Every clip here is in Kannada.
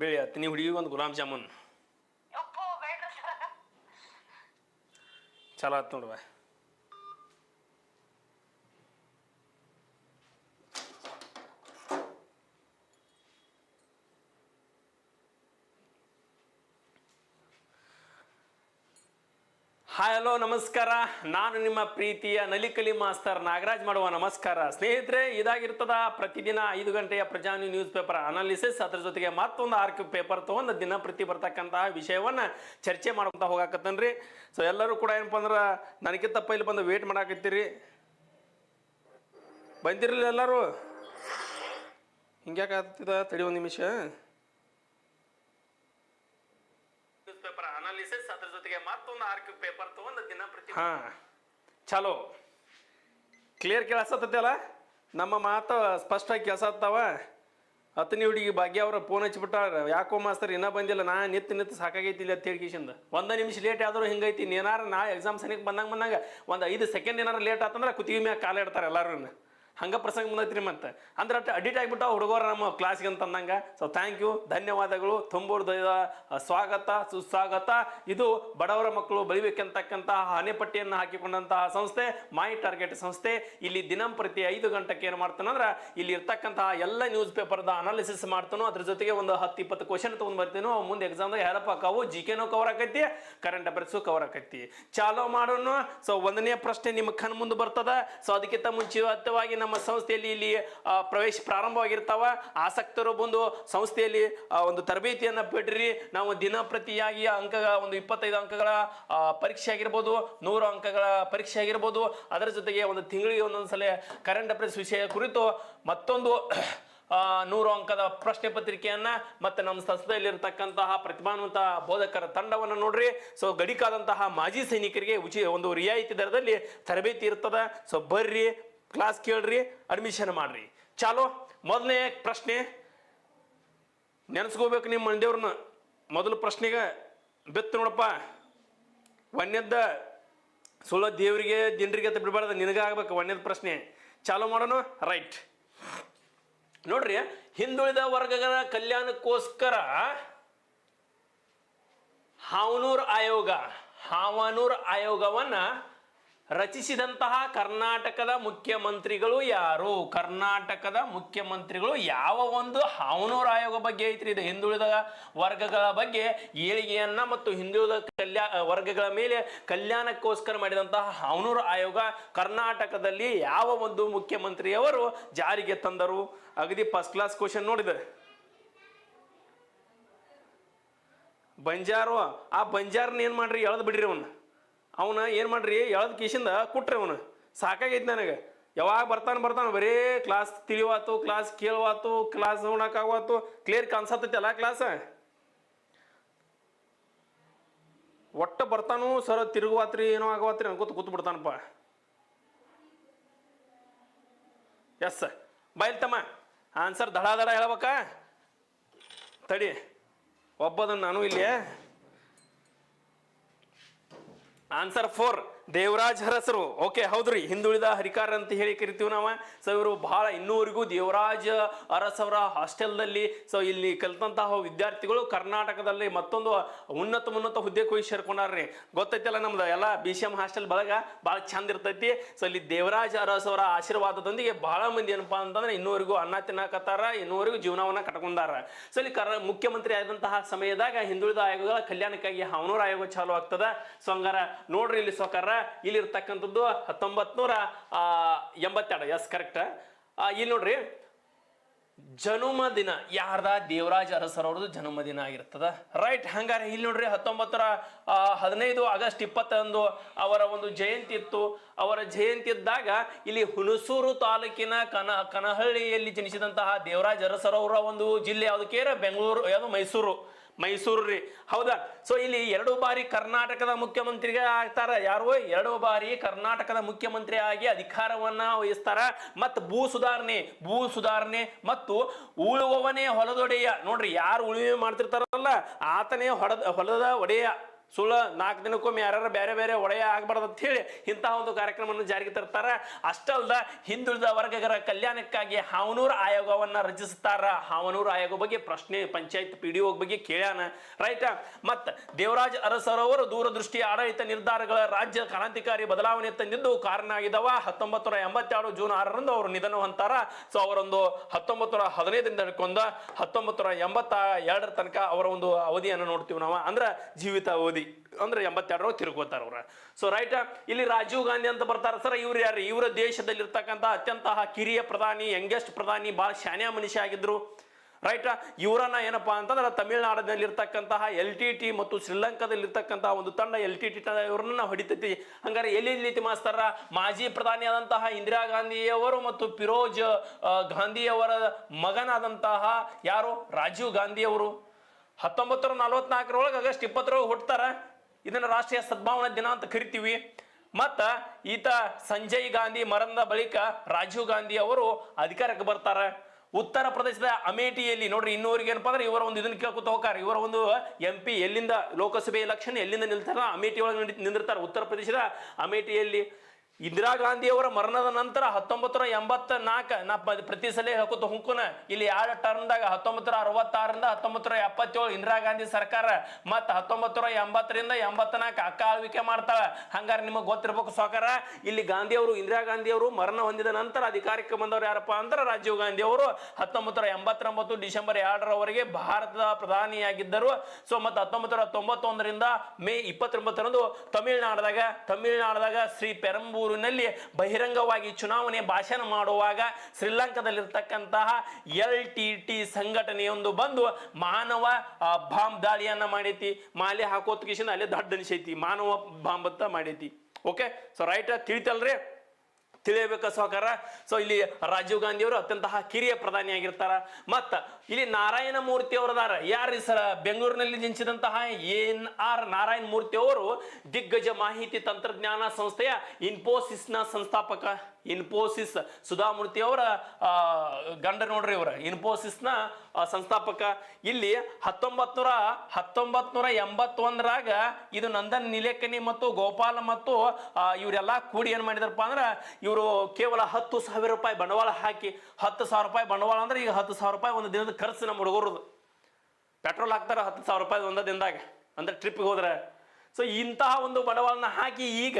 ಬೇಳೆ ನೀವು ಹುಡುಗಿ ಒಂದು ಗುಲಾಬ್ ಜಾಮೂನ್. ಚಲೋ ಆಯ್ತು ನೋಡುವ ಹಾಯ್ ಹಲೋ ನಮಸ್ಕಾರ. ನಾನು ನಿಮ್ಮ ಪ್ರೀತಿಯ ನಲಿಕಲಿ ಮಾಸ್ತರ್ ನಾಗರಾಜ್ ಮಾಡುವ ನಮಸ್ಕಾರ. ಸ್ನೇಹಿತರೆ, ಇದಾಗಿರ್ತದ ಪ್ರತಿದಿನ ಐದು ಗಂಟೆಯ ಪ್ರಜಾನಿ ನ್ಯೂಸ್ ಪೇಪರ್ ಅನಾಲಿಸಿಸ್. ಅದ್ರ ಜೊತೆಗೆ ಮತ್ತೊಂದು ಆರ್ಕ್ ಪೇಪರ್ ತೊಗೊಂಡು ದಿನಪ್ರತಿ ಬರ್ತಕ್ಕಂತಹ ವಿಷಯವನ್ನ ಚರ್ಚೆ ಮಾಡ್ಕೊಂತ ಹೋಗಾಕತ್ತನ್ರಿ. ಸೊ ಎಲ್ಲರೂ ಕೂಡ ಏನಪ್ಪ ಅಂದ್ರೆ ನನಗಿಂತ ಪೈಲಿ ಬಂದು ವೇಟ್ ಮಾಡಾಕತ್ತೀರಿ. ಬಂದಿರಲಿಲ್ಲ ಎಲ್ಲರೂ? ಹಿಂಗ್ಯಾಕೆ ತಡಿ ಒಂದು ನಿಮಿಷ. ಪೇಪರ್ ಅನಾಲಿಸಿಸ್ ಅದ್ರ ಜೊತೆಗೆ ಮತ್ತೊಂದು ಆರ್ಕ್ ಪೇಪರ್ ತಗೊಂಡು ಹಾ. ಚಲೋ. ಕ್ಲಿಯರ್ ಕೇಳಿಸತ್ತಲ್ಲ ನಮ್ಮ ಮಾತು ಸ್ಪಷ್ಟವಾಗಿ ಕೇಳಿಸತ್ತಾವ ಹತ್ತನೇ ಹುಡುಗಿ ಭಾಗ್ಯ ಅವ್ರ ಫೋನ್ ಹಚ್ಬಿಟ್ಟಾರ ಯಾಕೋ ಮಾಸ್ತರ್ ಇನ್ನೂ ಬಂದಿಲ್ಲ. ನಾ ನಿತ್ತು ನಿತ್ತು ಸಾಕಾಗೈತಿ ಇಲ್ಲಿ ಅಂತ ಒಂದು ನಿಮಿಷ ಲೇಟ್ ಆದರೂ ಹಿಂಗೈತಿ. ಏನಾರ ನಾ ಎಕ್ಸಾಮ್ ಸನಿಕ್ ಬಂದಂಗೆ ಬಂದಂಗೆ ಒಂದು ಐದು ಸೆಕೆಂಡ್ ಏನಾರ ಲೇಟ್ ಆತಂದ್ರೆ ಕುತ್ತಿಗೆ ಮ್ಯಾಗ ಕಾಲ ಇಡ್ತಾರೆ ಎಲ್ಲರೂ ಹಂಗೆ ಪ್ರಸಂಗ ಬಂದೈತ್ರಿ ಮತ್ತೆ. ಅಂದ್ರೆ ಅಟ್ ಅಡಿಟ್ ಆಗಿಬಿಟ್ಟು ಹುಡುಗರು ನಮ್ಮ ಕ್ಲಾಸ್ಗೆ ಅಂತ ಅಂದಂಗ ಸೊ ಥ್ಯಾಂಕ್ ಯು ಧನ್ಯವಾದಗಳು, ತುಂಬೂರ್ ದಯದ ಸ್ವಾಗತ, ಸುಸ್ವಾಗತ. ಇದು ಬಡವರ ಮಕ್ಕಳು ಬೆಳಿಬೇಕಂತಕ್ಕಂತಹ ಹಣೆಪಟ್ಟಿಯನ್ನು ಹಾಕಿಕೊಂಡಂತಹ ಸಂಸ್ಥೆ ಮೈ ಟಾರ್ಗೆಟ್ ಸಂಸ್ಥೆ. ಇಲ್ಲಿ ದಿನಂಪ್ರತಿ ಐದು ಗಂಟೆಗೆ ಏನು ಮಾಡ್ತಾನಂದ್ರೆ ಇಲ್ಲಿ ಇರ್ತಕ್ಕಂತಹ ಎಲ್ಲ ನ್ಯೂಸ್ ಪೇಪರ್ದ ಅನಾಲಿಸಿಸ್ ಮಾಡ್ತಾನೋ. ಅದ್ರ ಜೊತೆಗೆ ಒಂದು ಹತ್ತು ಇಪ್ಪತ್ತು ಕ್ವಶನ್ ತೊಗೊಂಡು ಬರ್ತೀನೋ, ಮುಂದೆ ಎಕ್ಸಾಮ್ದಾಗ ಹೆಲ್ಪ್ ಆಕಾವು ಜಿ ಕೆನೂ ಕವರ್ ಆಕೈತಿ ಕರೆಂಟ್ ಅಫೇರ್ಸು ಕವರ್ ಆಕೈತಿ. ಚಾಲೋ ಮಾಡೋಣ ಸೊ ಒಂದನೇ ಪ್ರಶ್ನೆ ನಿಮ್ಮ ಕಣ್ ಮುಂದೆ ಬರ್ತದ ಸೊ ಅದಕ್ಕಿಂತ ಮುಂಚಿತವಾಗಿ ಸಂಸ್ಥೆಯಲ್ಲಿ ಇಲ್ಲಿ ಪ್ರವೇಶ ಪ್ರಾರಂಭವಾಗಿರ್ತಾವ. ಆಸಕ್ತರು ಬಂದು ಸಂಸ್ಥೆಯಲ್ಲಿ ಒಂದು ತರಬೇತಿಯನ್ನು ಬಿಡ್ರಿ ನಾವು ದಿನಪ್ರತಿಯಾಗಿ ಅಂಕ ಒಂದು ಇಪ್ಪತ್ತೈದು ಅಂಕಗಳ ಪರೀಕ್ಷೆ ಆಗಿರ್ಬೋದು, ನೂರು ಅಂಕಗಳ ಪರೀಕ್ಷೆ ಆಗಿರ್ಬೋದು. ಅದರ ಜೊತೆಗೆ ಒಂದು ತಿಂಗಳಿಗೆ ಒಂದೊಂದು ಸಲ ಕರೆಂಟ್ ಅಫೇರ್ಸ್ ವಿಷಯ ಕುರಿತು ಮತ್ತೊಂದು ನೂರು ಅಂಕದ ಪ್ರಶ್ನೆ ಪತ್ರಿಕೆಯನ್ನ ಮತ್ತೆ ನಮ್ಮ ಸಂಸ್ಥೆಯಲ್ಲಿರ್ತಕ್ಕಂತಹ ಪ್ರತಿಭಾನ್ವಂತ ಬೋಧಕರ ತಂಡವನ್ನು ನೋಡ್ರಿ. ಸೊ ಗಡಿಕಾದಂತಹ ಮಾಜಿ ಸೈನಿಕರಿಗೆ ಉಚಿತ ಒಂದು ರಿಯಾಯಿತಿ ದರದಲ್ಲಿ ತರಬೇತಿ ಇರ್ತದ. ಸೊ ಬರ್ರಿ ಕ್ಲಾಸ್ ಕೇಳ್ರಿ ಅಡ್ಮಿಷನ್ ಮಾಡ್ರಿ. ಚಾಲೋ, ಮೊದಲನೇ ಪ್ರಶ್ನೆ. ನೆನೆಸ್ಕೋಬೇಕು ನಿಮ್ಮ ಮಂಡ್ಯವ್ರನ್ನ ಮೊದಲ ಪ್ರಶ್ನೆಗೆ ಬೆತ್ತು ನೋಡಪ್ಪ. ಒಂದನೇದ್ದ ಸುಳ್ಳ ದೇವರಿಗೆ ಜನರಿಗೆ ಅಂತ ಬಿಡಬಾರ್ದು, ನಿನಗೆ ಆಗ್ಬೇಕು ಒಂದನೇದ ಪ್ರಶ್ನೆ. ಚಾಲೋ ಮಾಡೋಣ ರೈಟ್ ನೋಡ್ರಿ, ಹಿಂದುಳಿದ ವರ್ಗಗಳ ಕಲ್ಯಾಣಕ್ಕೋಸ್ಕರ ಹಾವನೂರ್ ಆಯೋಗ, ಹಾವನೂರ್ ಆಯೋಗವನ್ನ ರಚಿಸಿದಂತಹ ಕರ್ನಾಟಕದ ಮುಖ್ಯಮಂತ್ರಿಗಳು ಯಾರು? ಕರ್ನಾಟಕದ ಮುಖ್ಯಮಂತ್ರಿಗಳು ಯಾವ ಒಂದು ಹಾವನೂರು ಆಯೋಗ ಬಗ್ಗೆ ಐತ್ರಿ? ಇದು ಹಿಂದುಳಿದ ವರ್ಗಗಳ ಬಗ್ಗೆ ಏಳಿಗೆಯನ್ನ ಮತ್ತು ಹಿಂದುಳಿದ ಕಲ್ಯಾ, ವರ್ಗಗಳ ಮೇಲೆ ಕಲ್ಯಾಣಕ್ಕೋಸ್ಕರ ಮಾಡಿದಂತಹ ಹಾವನೂರು ಆಯೋಗ ಕರ್ನಾಟಕದಲ್ಲಿ ಯಾವ ಒಂದು ಮುಖ್ಯಮಂತ್ರಿಯವರು ಜಾರಿಗೆ ತಂದರು? ಅಗದಿ ಫಸ್ಟ್ ಕ್ಲಾಸ್ ಕ್ವಶನ್ ನೋಡಿದೆ ಬಂಜಾರು, ಆ ಬಂಜಾರನ್ನ ಏನು ಮಾಡ್ರಿ? ಎಳ್ದು ಬಿಡ್ರಿ ಅವನ್ನ ಅವನ ಏನು ಮಾಡ್ರಿ? ಎಳ್ದ ಕಿಶಿಂದ ಕೊಟ್ರಿ ಅವನು. ಸಾಕಾಗೈತೆ ನನಗೆ. ಯಾವಾಗ ಬರ್ತಾನೆ ಬರ್ತಾನೆ ಬರೀ ಕ್ಲಾಸ್ ತಿಳಿವಾತು ಕ್ಲಾಸ್ ಕೇಳುವಾತು ಕ್ಲಾಸ್ ನೋಡಕ್ಕಾಗವಾತು ಕ್ಲಿಯರ್ ಕಾಣಿಸತ್ತೈತಲ್ಲ ಕ್ಲಾಸ್ ಒಟ್ಟ ಬರ್ತಾನು ಸರ್ ತಿರುಗುವಾತ್ರಿ, ಏನೋ ಆಗುವಾತ್ರಿ ಅನ್ಕೋತ ಕೂತ್ ಬಿಡ್ತಾನಪ್ಪ ಎಸ್ ಬೈಲ್ ತಮ್ಮ. ಆನ್ಸರ್ ದಡ ದಡ ಹೇಳ್ಬೇಕಾ? ತಡಿ. ಒಬ್ಬದನ್ನು ನಾನು ಇಲ್ಲಿ. ಆನ್ಸರ್ ಫೋರ್ ದೇವರಾಜ್ ಅರಸರು ಓಕೆ, ಹೌದ್ರಿ. ಹಿಂದುಳಿದ ಹರಿಕಾರ ಅಂತ ಹೇಳಿ ಕರಿತೀವಿ ನಾವು. ಸೊ ಇವರು ಬಹಳ ಇನ್ನೂವರೆಗೂ ದೇವರಾಜ್ ಅರಸವರ ಹಾಸ್ಟೆಲ್ದಲ್ಲಿ ಸೊ ಇಲ್ಲಿ ಕಲಿತಂತಹ ವಿದ್ಯಾರ್ಥಿಗಳು ಕರ್ನಾಟಕದಲ್ಲಿ ಮತ್ತೊಂದು ಉನ್ನತ ಉನ್ನತ ಹುದ್ದೆ ಕೊಯ್ ಸೇರ್ಕೊಂಡಾರ್ರಿ. ಗೊತ್ತೈತಲ್ಲ ನಮ್ದು? ಎಲ್ಲ ಬಿ ಸಿ ಎಂ ಹಾಸ್ಟೆಲ್ ಬಳಗ ಭಾಳ ಚಂದ ಇರ್ತೈತಿ. ಸೊ ಇಲ್ಲಿ ದೇವರಾಜ್ ಅರಸವರ ಆಶೀರ್ವಾದದೊಂದಿಗೆ ಬಹಳ ಮಂದಿ ಏನಪ್ಪಾ ಅಂತಂದ್ರೆ ಇನ್ನೂವರೆಗೂ ಅನ್ನ ತಿನ್ನಕತ್ತಾರ, ಇನ್ನೂವರೆಗೂ ಜೀವನವನ್ನ ಕಟ್ಕೊಂಡಾರ. ಸೊ ಇಲ್ಲಿ ಕರ್ ಮುಖ್ಯಮಂತ್ರಿ ಆದಂತಹ ಸಮಯದಾಗ ಹಿಂದುಳಿದ ಆಯೋಗಗಳ ಕಲ್ಯಾಣಕ್ಕಾಗಿ ಹಾವನೂರ ಆಯೋಗ ಚಾಲು ಆಗ್ತದ. ಸೊ ಹಂಗಾರ ನೋಡ್ರಿ ಇಲ್ಲಿ ಸೊಕಾರ ಇಲ್ಲಿ ಇರ್ತಕ್ಕಂಥದ್ದು ಹತ್ತೊಂಬತ್ ನೂರ ಎಂಬತ್ತೆರಡು ಎಸ್ ಕರೆಕ್ಟ್ ಇಲ್ಲಿ ನೋಡ್ರಿ. ಜನ್ಮದಿನ ಯಾರ್ದ? ದೇವರಾಜ ಅರಸರವ್ರದ್ದು ಜನ್ಮದಿನ ಆಗಿರ್ತದ. ರೈಟ್ ಹಂಗಾರೆ ಇಲ್ಲಿ ನೋಡ್ರಿ ಹತ್ತೊಂಬತ್ತರ ಹದಿನೈದು ಆಗಸ್ಟ್ ಇಪ್ಪತ್ತೊಂದು ಅವರ ಒಂದು ಜಯಂತಿ ಇತ್ತು. ಅವರ ಜಯಂತಿ ಇದ್ದಾಗ ಇಲ್ಲಿ ಹುಣಸೂರು ತಾಲೂಕಿನ ಕನ, ಕನಹಳ್ಳಿಯಲ್ಲಿ ಜನಿಸಿದಂತಹ ದೇವರಾಜ ಅರಸರವರ ಒಂದು ಜಿಲ್ಲೆ ಯಾವುದಕ್ಕೆ ಬೆಂಗಳೂರು, ಯಾವುದು? ಮೈಸೂರು. ಮೈಸೂರು ರೀ. ಹೌದಾ? ಸೊ ಇಲ್ಲಿ ಎರಡು ಬಾರಿ ಕರ್ನಾಟಕದ ಮುಖ್ಯಮಂತ್ರಿಗೆ ಆಗ್ತಾರ. ಯಾರು? ಎರಡು ಬಾರಿ ಕರ್ನಾಟಕದ ಮುಖ್ಯಮಂತ್ರಿ ಆಗಿ ಅಧಿಕಾರವನ್ನ ವಹಿಸ್ತಾರ. ಮತ್ತು ಭೂ ಸುಧಾರಣೆ ಭೂ ಸುಧಾರಣೆ ಮತ್ತು ಉಳುವವನೇ ಹೊಲದೊಡೆಯ. ನೋಡ್ರಿ, ಯಾರು ಉಳುಮೆ ಮಾಡ್ತಿರ್ತಾರಲ್ಲ, ಆತನೇ ಹೊಡೆದ, ಹೊಲದ ಒಡೆಯ. ಸುಳ್ಳು ನಾಲ್ಕು ದಿನಕ್ಕೊಮ್ಮೆ ಯಾರು ಬೇರೆ ಬೇರೆ ಒಡೆಯ ಆಗಬಾರ್ದು ಅಂತ ಹೇಳಿ ಇಂತಹ ಒಂದು ಕಾರ್ಯಕ್ರಮವನ್ನು ಜಾರಿಗೆ ತರ್ತಾರ. ಅಷ್ಟಲ್ದ ಹಿಂದುಳಿದ ವರ್ಗಗಳ ಕಲ್ಯಾಣಕ್ಕಾಗಿ ಹಾವನೂರು ಆಯೋಗವನ್ನ ರಚಿಸ್ತಾರ. ಹಾವನೂರು ಆಯೋಗ ಬಗ್ಗೆ ಪ್ರಶ್ನೆ, ಪಂಚಾಯತ್ ಪಿ ಡಿ ಬಗ್ಗೆ ಕೇಳ್ಯಾನ. ರೈಟ್ ಮತ್ತ ದೇವರಾಜ್ ಅರಸರವರು ದೂರದೃಷ್ಟಿ ಆಡಳಿತ ನಿರ್ಧಾರಗಳ ರಾಜ್ಯ ಕ್ರಾಂತಿಕಾರಿ ಬದಲಾವಣೆ ತಂದಿದ್ದು ಕಾರಣ ಆಗಿದವ ಹತ್ತೊಂಬತ್ತು ಎಂಬತ್ತೆರಡು ಜೂನ್ ಆರರಂದು ಅವರು ನಿಧನ ಹೊಂತಾರ ಸೊ ಅವರೊಂದು ಹತ್ತೊಂಬತ್ತು ನೂರ ಹದಿನೈದರಿಂದ ಹಿಡ್ಕೊಂಡ ಹತ್ತೊಂಬತ್ತು ನೂರ ಎಂಬತ್ತ ಎರಡರ ತನಕ ಅವರ ಒಂದು ಅವಧಿಯನ್ನು ನೋಡ್ತೀವಿ ನಾವು. ಅಂದ್ರೆ ಜೀವಿತ ಅವಧಿ ಅಂದ್ರೆ ಎಂಬತ್ತೆರಡರ ತಿರುಗೋತಾರ ಅವ್ರ. ಸೊ ರೈಟ್ ಇಲ್ಲಿ ರಾಜೀವ್ ಗಾಂಧಿ ಅಂತ ಬರ್ತಾರೆ. ಸರ್, ಇವ್ರು ಯಾರು? ಇವರ ದೇಶದಲ್ಲಿ ಇರ್ತಕ್ಕಂಥ ಅತ್ಯಂತ ಕಿರಿಯ ಪ್ರಧಾನಿ, ಯಂಗೆಸ್ಟ್ ಪ್ರಧಾನಿ, ಭಾಳ ಶಾನ್ಯ ಮನುಷ್ಯ ಆಗಿದ್ರು. ರೈಟ್ ಇವರನ್ನ ಏನಪ್ಪಾ ಅಂತಂದ್ರೆ ತಮಿಳುನಾಡಿನಲ್ಲಿರ್ತಕ್ಕಂತಹ ಎಲ್ ಟಿ ಟಿ ಮತ್ತು ಶ್ರೀಲಂಕಾದಲ್ಲಿರ್ತಕ್ಕಂತಹ ಒಂದು ತಂಡ ಎಲ್ ಟಿ ಟಿ ಇವ್ರನ್ನ ಹೊಡಿತೈತಿ. ಹಂಗಾರೆ ಎಲ್ಲಿ ರೀತಿ ಮಾಡಿಸ್ತಾರ ಮಾಜಿ ಪ್ರಧಾನಿಯಾದಂತಹ ಇಂದಿರಾ ಗಾಂಧಿಯವರು ಮತ್ತು ಫಿರೋಜ್ ಗಾಂಧಿಯವರ ಮಗನಾದಂತಹ ಯಾರು? ರಾಜೀವ್ ಗಾಂಧಿಯವರು. ಹತ್ತೊಂಬತ್ತು ನೂರ ನಲವತ್ನಾಲ್ಕರೊಳಗೆ ಆಗಸ್ಟ್ ಇಪ್ಪತ್ತರೊಳಗೆ ಹುಟ್ಟತಾರ ಇದನ್ನು ರಾಷ್ಟ್ರೀಯ ಸದ್ಭಾವನಾ ದಿನ ಅಂತ ಕರಿತೀವಿ. ಮತ್ತು ಈತ ಸಂಜಯ್ ಗಾಂಧಿ ಮರಣದ ಬಳಿಕ ರಾಜೀವ್ ಗಾಂಧಿ ಅವರು ಅಧಿಕಾರಕ್ಕೆ ಬರ್ತಾರೆ. ಉತ್ತರ ಪ್ರದೇಶದ ಅಮೇಠಿಯಲ್ಲಿ ನೋಡ್ರಿ ಇನ್ನೂರಿಗೆ ಏನಪ್ಪ ಅಂದ್ರೆ ಇವರ ಒಂದು ಇದನ್ನ ಕೇಳ್ಕೊತ ಹೋಗ್ತಾರೆ. ಇವರ ಒಂದು ಎಂ ಪಿ ಎಲ್ಲಿಂದ ಲೋಕಸಭೆ ಎಲೆಕ್ಷನ್ ಎಲ್ಲಿಂದ ನಿಲ್ತಾರ? ಅಮೇಠಿ ಒಳಗೆ ನಿಂದಿರ್ತಾರೆ. ಉತ್ತರ ಪ್ರದೇಶದ ಅಮೇಠಿಯಲ್ಲಿ. ಇಂದಿರಾ ಗಾಂಧಿ ಅವರ ಮರಣದ ನಂತರ ಹತ್ತೊಂಬತ್ತು ನೂರ ಎಂಬತ್ತ ನಾಲ್ಕ ನಾ ಪ್ರತಿ ಸಲ ಹೇಳ್ಕೊತ ಹುಂಕುನ, ಇಲ್ಲಿ ಎರಡು ಟರ್ಮ್ದಾಗ ಹತ್ತೊಂಬತ್ತು ನೂರ ಅರವತ್ತಾರರಿಂದ ಹತ್ತೊಂಬತ್ತು ನೂರ ಎಪ್ಪತ್ತೇಳು ಇಂದಿರಾ ಗಾಂಧಿ ಸರ್ಕಾರ ಮತ್ತು ಹತ್ತೊಂಬತ್ತು ನೂರ ಎಂಬತ್ತರಿಂದ ಎಂಬತ್ನಾಲ್ಕು ಅಕ್ಕ ಆಳ್ವಿಕೆ ಮಾಡ್ತಾಳ. ಹಂಗಾರೆ ನಿಮಗೆ ಗೊತ್ತಿರ್ಬೇಕು ಸಹಕಾರ ಇಲ್ಲಿ ಗಾಂಧಿ ಅವರು ಇಂದಿರಾ ಗಾಂಧಿ ಅವರು ಮರಣ ಹೊಂದಿದ ನಂತರ ಅಧಿಕಾರಕ್ಕೆ ಬಂದವರು ಯಾರಪ್ಪ ಅಂದ್ರೆ ರಾಜೀವ್ ಗಾಂಧಿ ಅವರು ಹತ್ತೊಂಬತ್ತು ನೂರ ಎಂಬತ್ತೊಂಬತ್ತು ಡಿಸೆಂಬರ್ ಎರಡರವರೆಗೆ ಭಾರತದ ಪ್ರಧಾನಿಯಾಗಿದ್ದರು. ಸೊ ಮತ್ತು ಹತ್ತೊಂಬತ್ತು ನೂರ ತೊಂಬತ್ತೊಂದರಿಂದ ಮೇ ಇಪ್ಪತ್ತೊಂಬತ್ತರಂದು ತಮಿಳುನಾಡದಾಗ ತಮಿಳುನಾಡದಾಗ ಶ್ರೀ ಪೆರಂಬೂರಿನಲ್ಲಿ ಬಹಿರಂಗವಾಗಿ ಚುನಾವಣೆ ಭಾಷಣ ಮಾಡುವಾಗ ಶ್ರೀಲಂಕಾದಲ್ಲಿರ್ತಕ್ಕಂತಹ ಎಲ್ ಟಿ ಟಿ ಸಂಘಟನೆಯೊಂದು ಬಂದು ಮಾನವ ಬಾಂಬ್ ದಾಳಿಯನ್ನ ಮಾಡೈತಿ. ಮಾಲೆ ಹಾಕೋತ್ ಅಲ್ಲಿ ಅಲ್ಲೇ ದಡ್ಡ ಅನಿಸೈತಿ. ಮಾನವ ಬಾಂಬ್ ಅಂತ ಮಾಡೈತಿ. ಓಕೆ ಸೊ ರೈಟ್ ತಿಳಿತಲ್ರಿ? ತಿಳಿಯಬೇಕ ಸಹಕಾರ? ಸೊ ಇಲ್ಲಿ ರಾಜೀವ್ ಗಾಂಧಿ ಅವರು ಅತ್ಯಂತ ಕಿರಿಯ ಪ್ರಧಾನಿಯಾಗಿರ್ತಾರ ಮತ್ತ ಇಲ್ಲಿ ನಾರಾಯಣ ಮೂರ್ತಿ ಅವರದಾರ ಯಾರು ಸರ ಬೆಂಗಳೂರಿನಲ್ಲಿ ಜನಿಸಿದಂತಹ ಎನ್ ಆರ್ ನಾರಾಯಣ ಮೂರ್ತಿ ಅವರು ದಿಗ್ಗಜ ಮಾಹಿತಿ ತಂತ್ರಜ್ಞಾನ ಸಂಸ್ಥೆಯ ಇನ್ಫೋಸಿಸ್ನ ಸಂಸ್ಥಾಪಕ. ಇನ್ಫೋಸಿಸ್ ಸುಧಾಮೂರ್ತಿ ಅವರ ಗಂಡ ನೋಡ್ರಿ ಇವರ. ಇನ್ಫೋಸಿಸ್ನ ಸಂಸ್ಥಾಪಕ. ಇಲ್ಲಿ ಹತ್ತೊಂಬತ್ ನೂರ ಹತ್ತೊಂಬತ್ ನೂರ ಎಂಬತ್ತೊಂದರಾಗ ಇದು ನಂದನ್ ನಿಲೇಕನಿ ಮತ್ತು ಗೋಪಾಲ ಮತ್ತು ಇವರೆಲ್ಲ ಕೂಡಿ ಏನು ಮಾಡಿದಾರಪ್ಪ ಅಂದ್ರೆ, ಇವರು ಕೇವಲ ಹತ್ತು ಸಾವಿರ ರೂಪಾಯಿ ಬಂಡವಾಳ ಹಾಕಿ, ಹತ್ತು ಸಾವಿರ ರೂಪಾಯಿ ಬಂಡವಾಳ ಅಂದ್ರೆ ಈಗ ಹತ್ತು ಸಾವಿರ ರೂಪಾಯಿ ಒಂದು ದಿನದ ಖರ್ಚು ನಮ್ಮ ಹುಡುಗರದು. ಪೆಟ್ರೋಲ್ ಹಾಕ್ತಾರೆ ಹತ್ತು ಸಾವಿರ ರೂಪಾಯಿ ಒಂದ ದಿನದಾಗ. ಅಂದ್ರೆ ಟ್ರಿಪ್ಗೆ ಹೋದ್ರೆ ಸೊ ಇಂತಹ ಒಂದು ಬಂಡವಾಳನ ಹಾಕಿ ಈಗ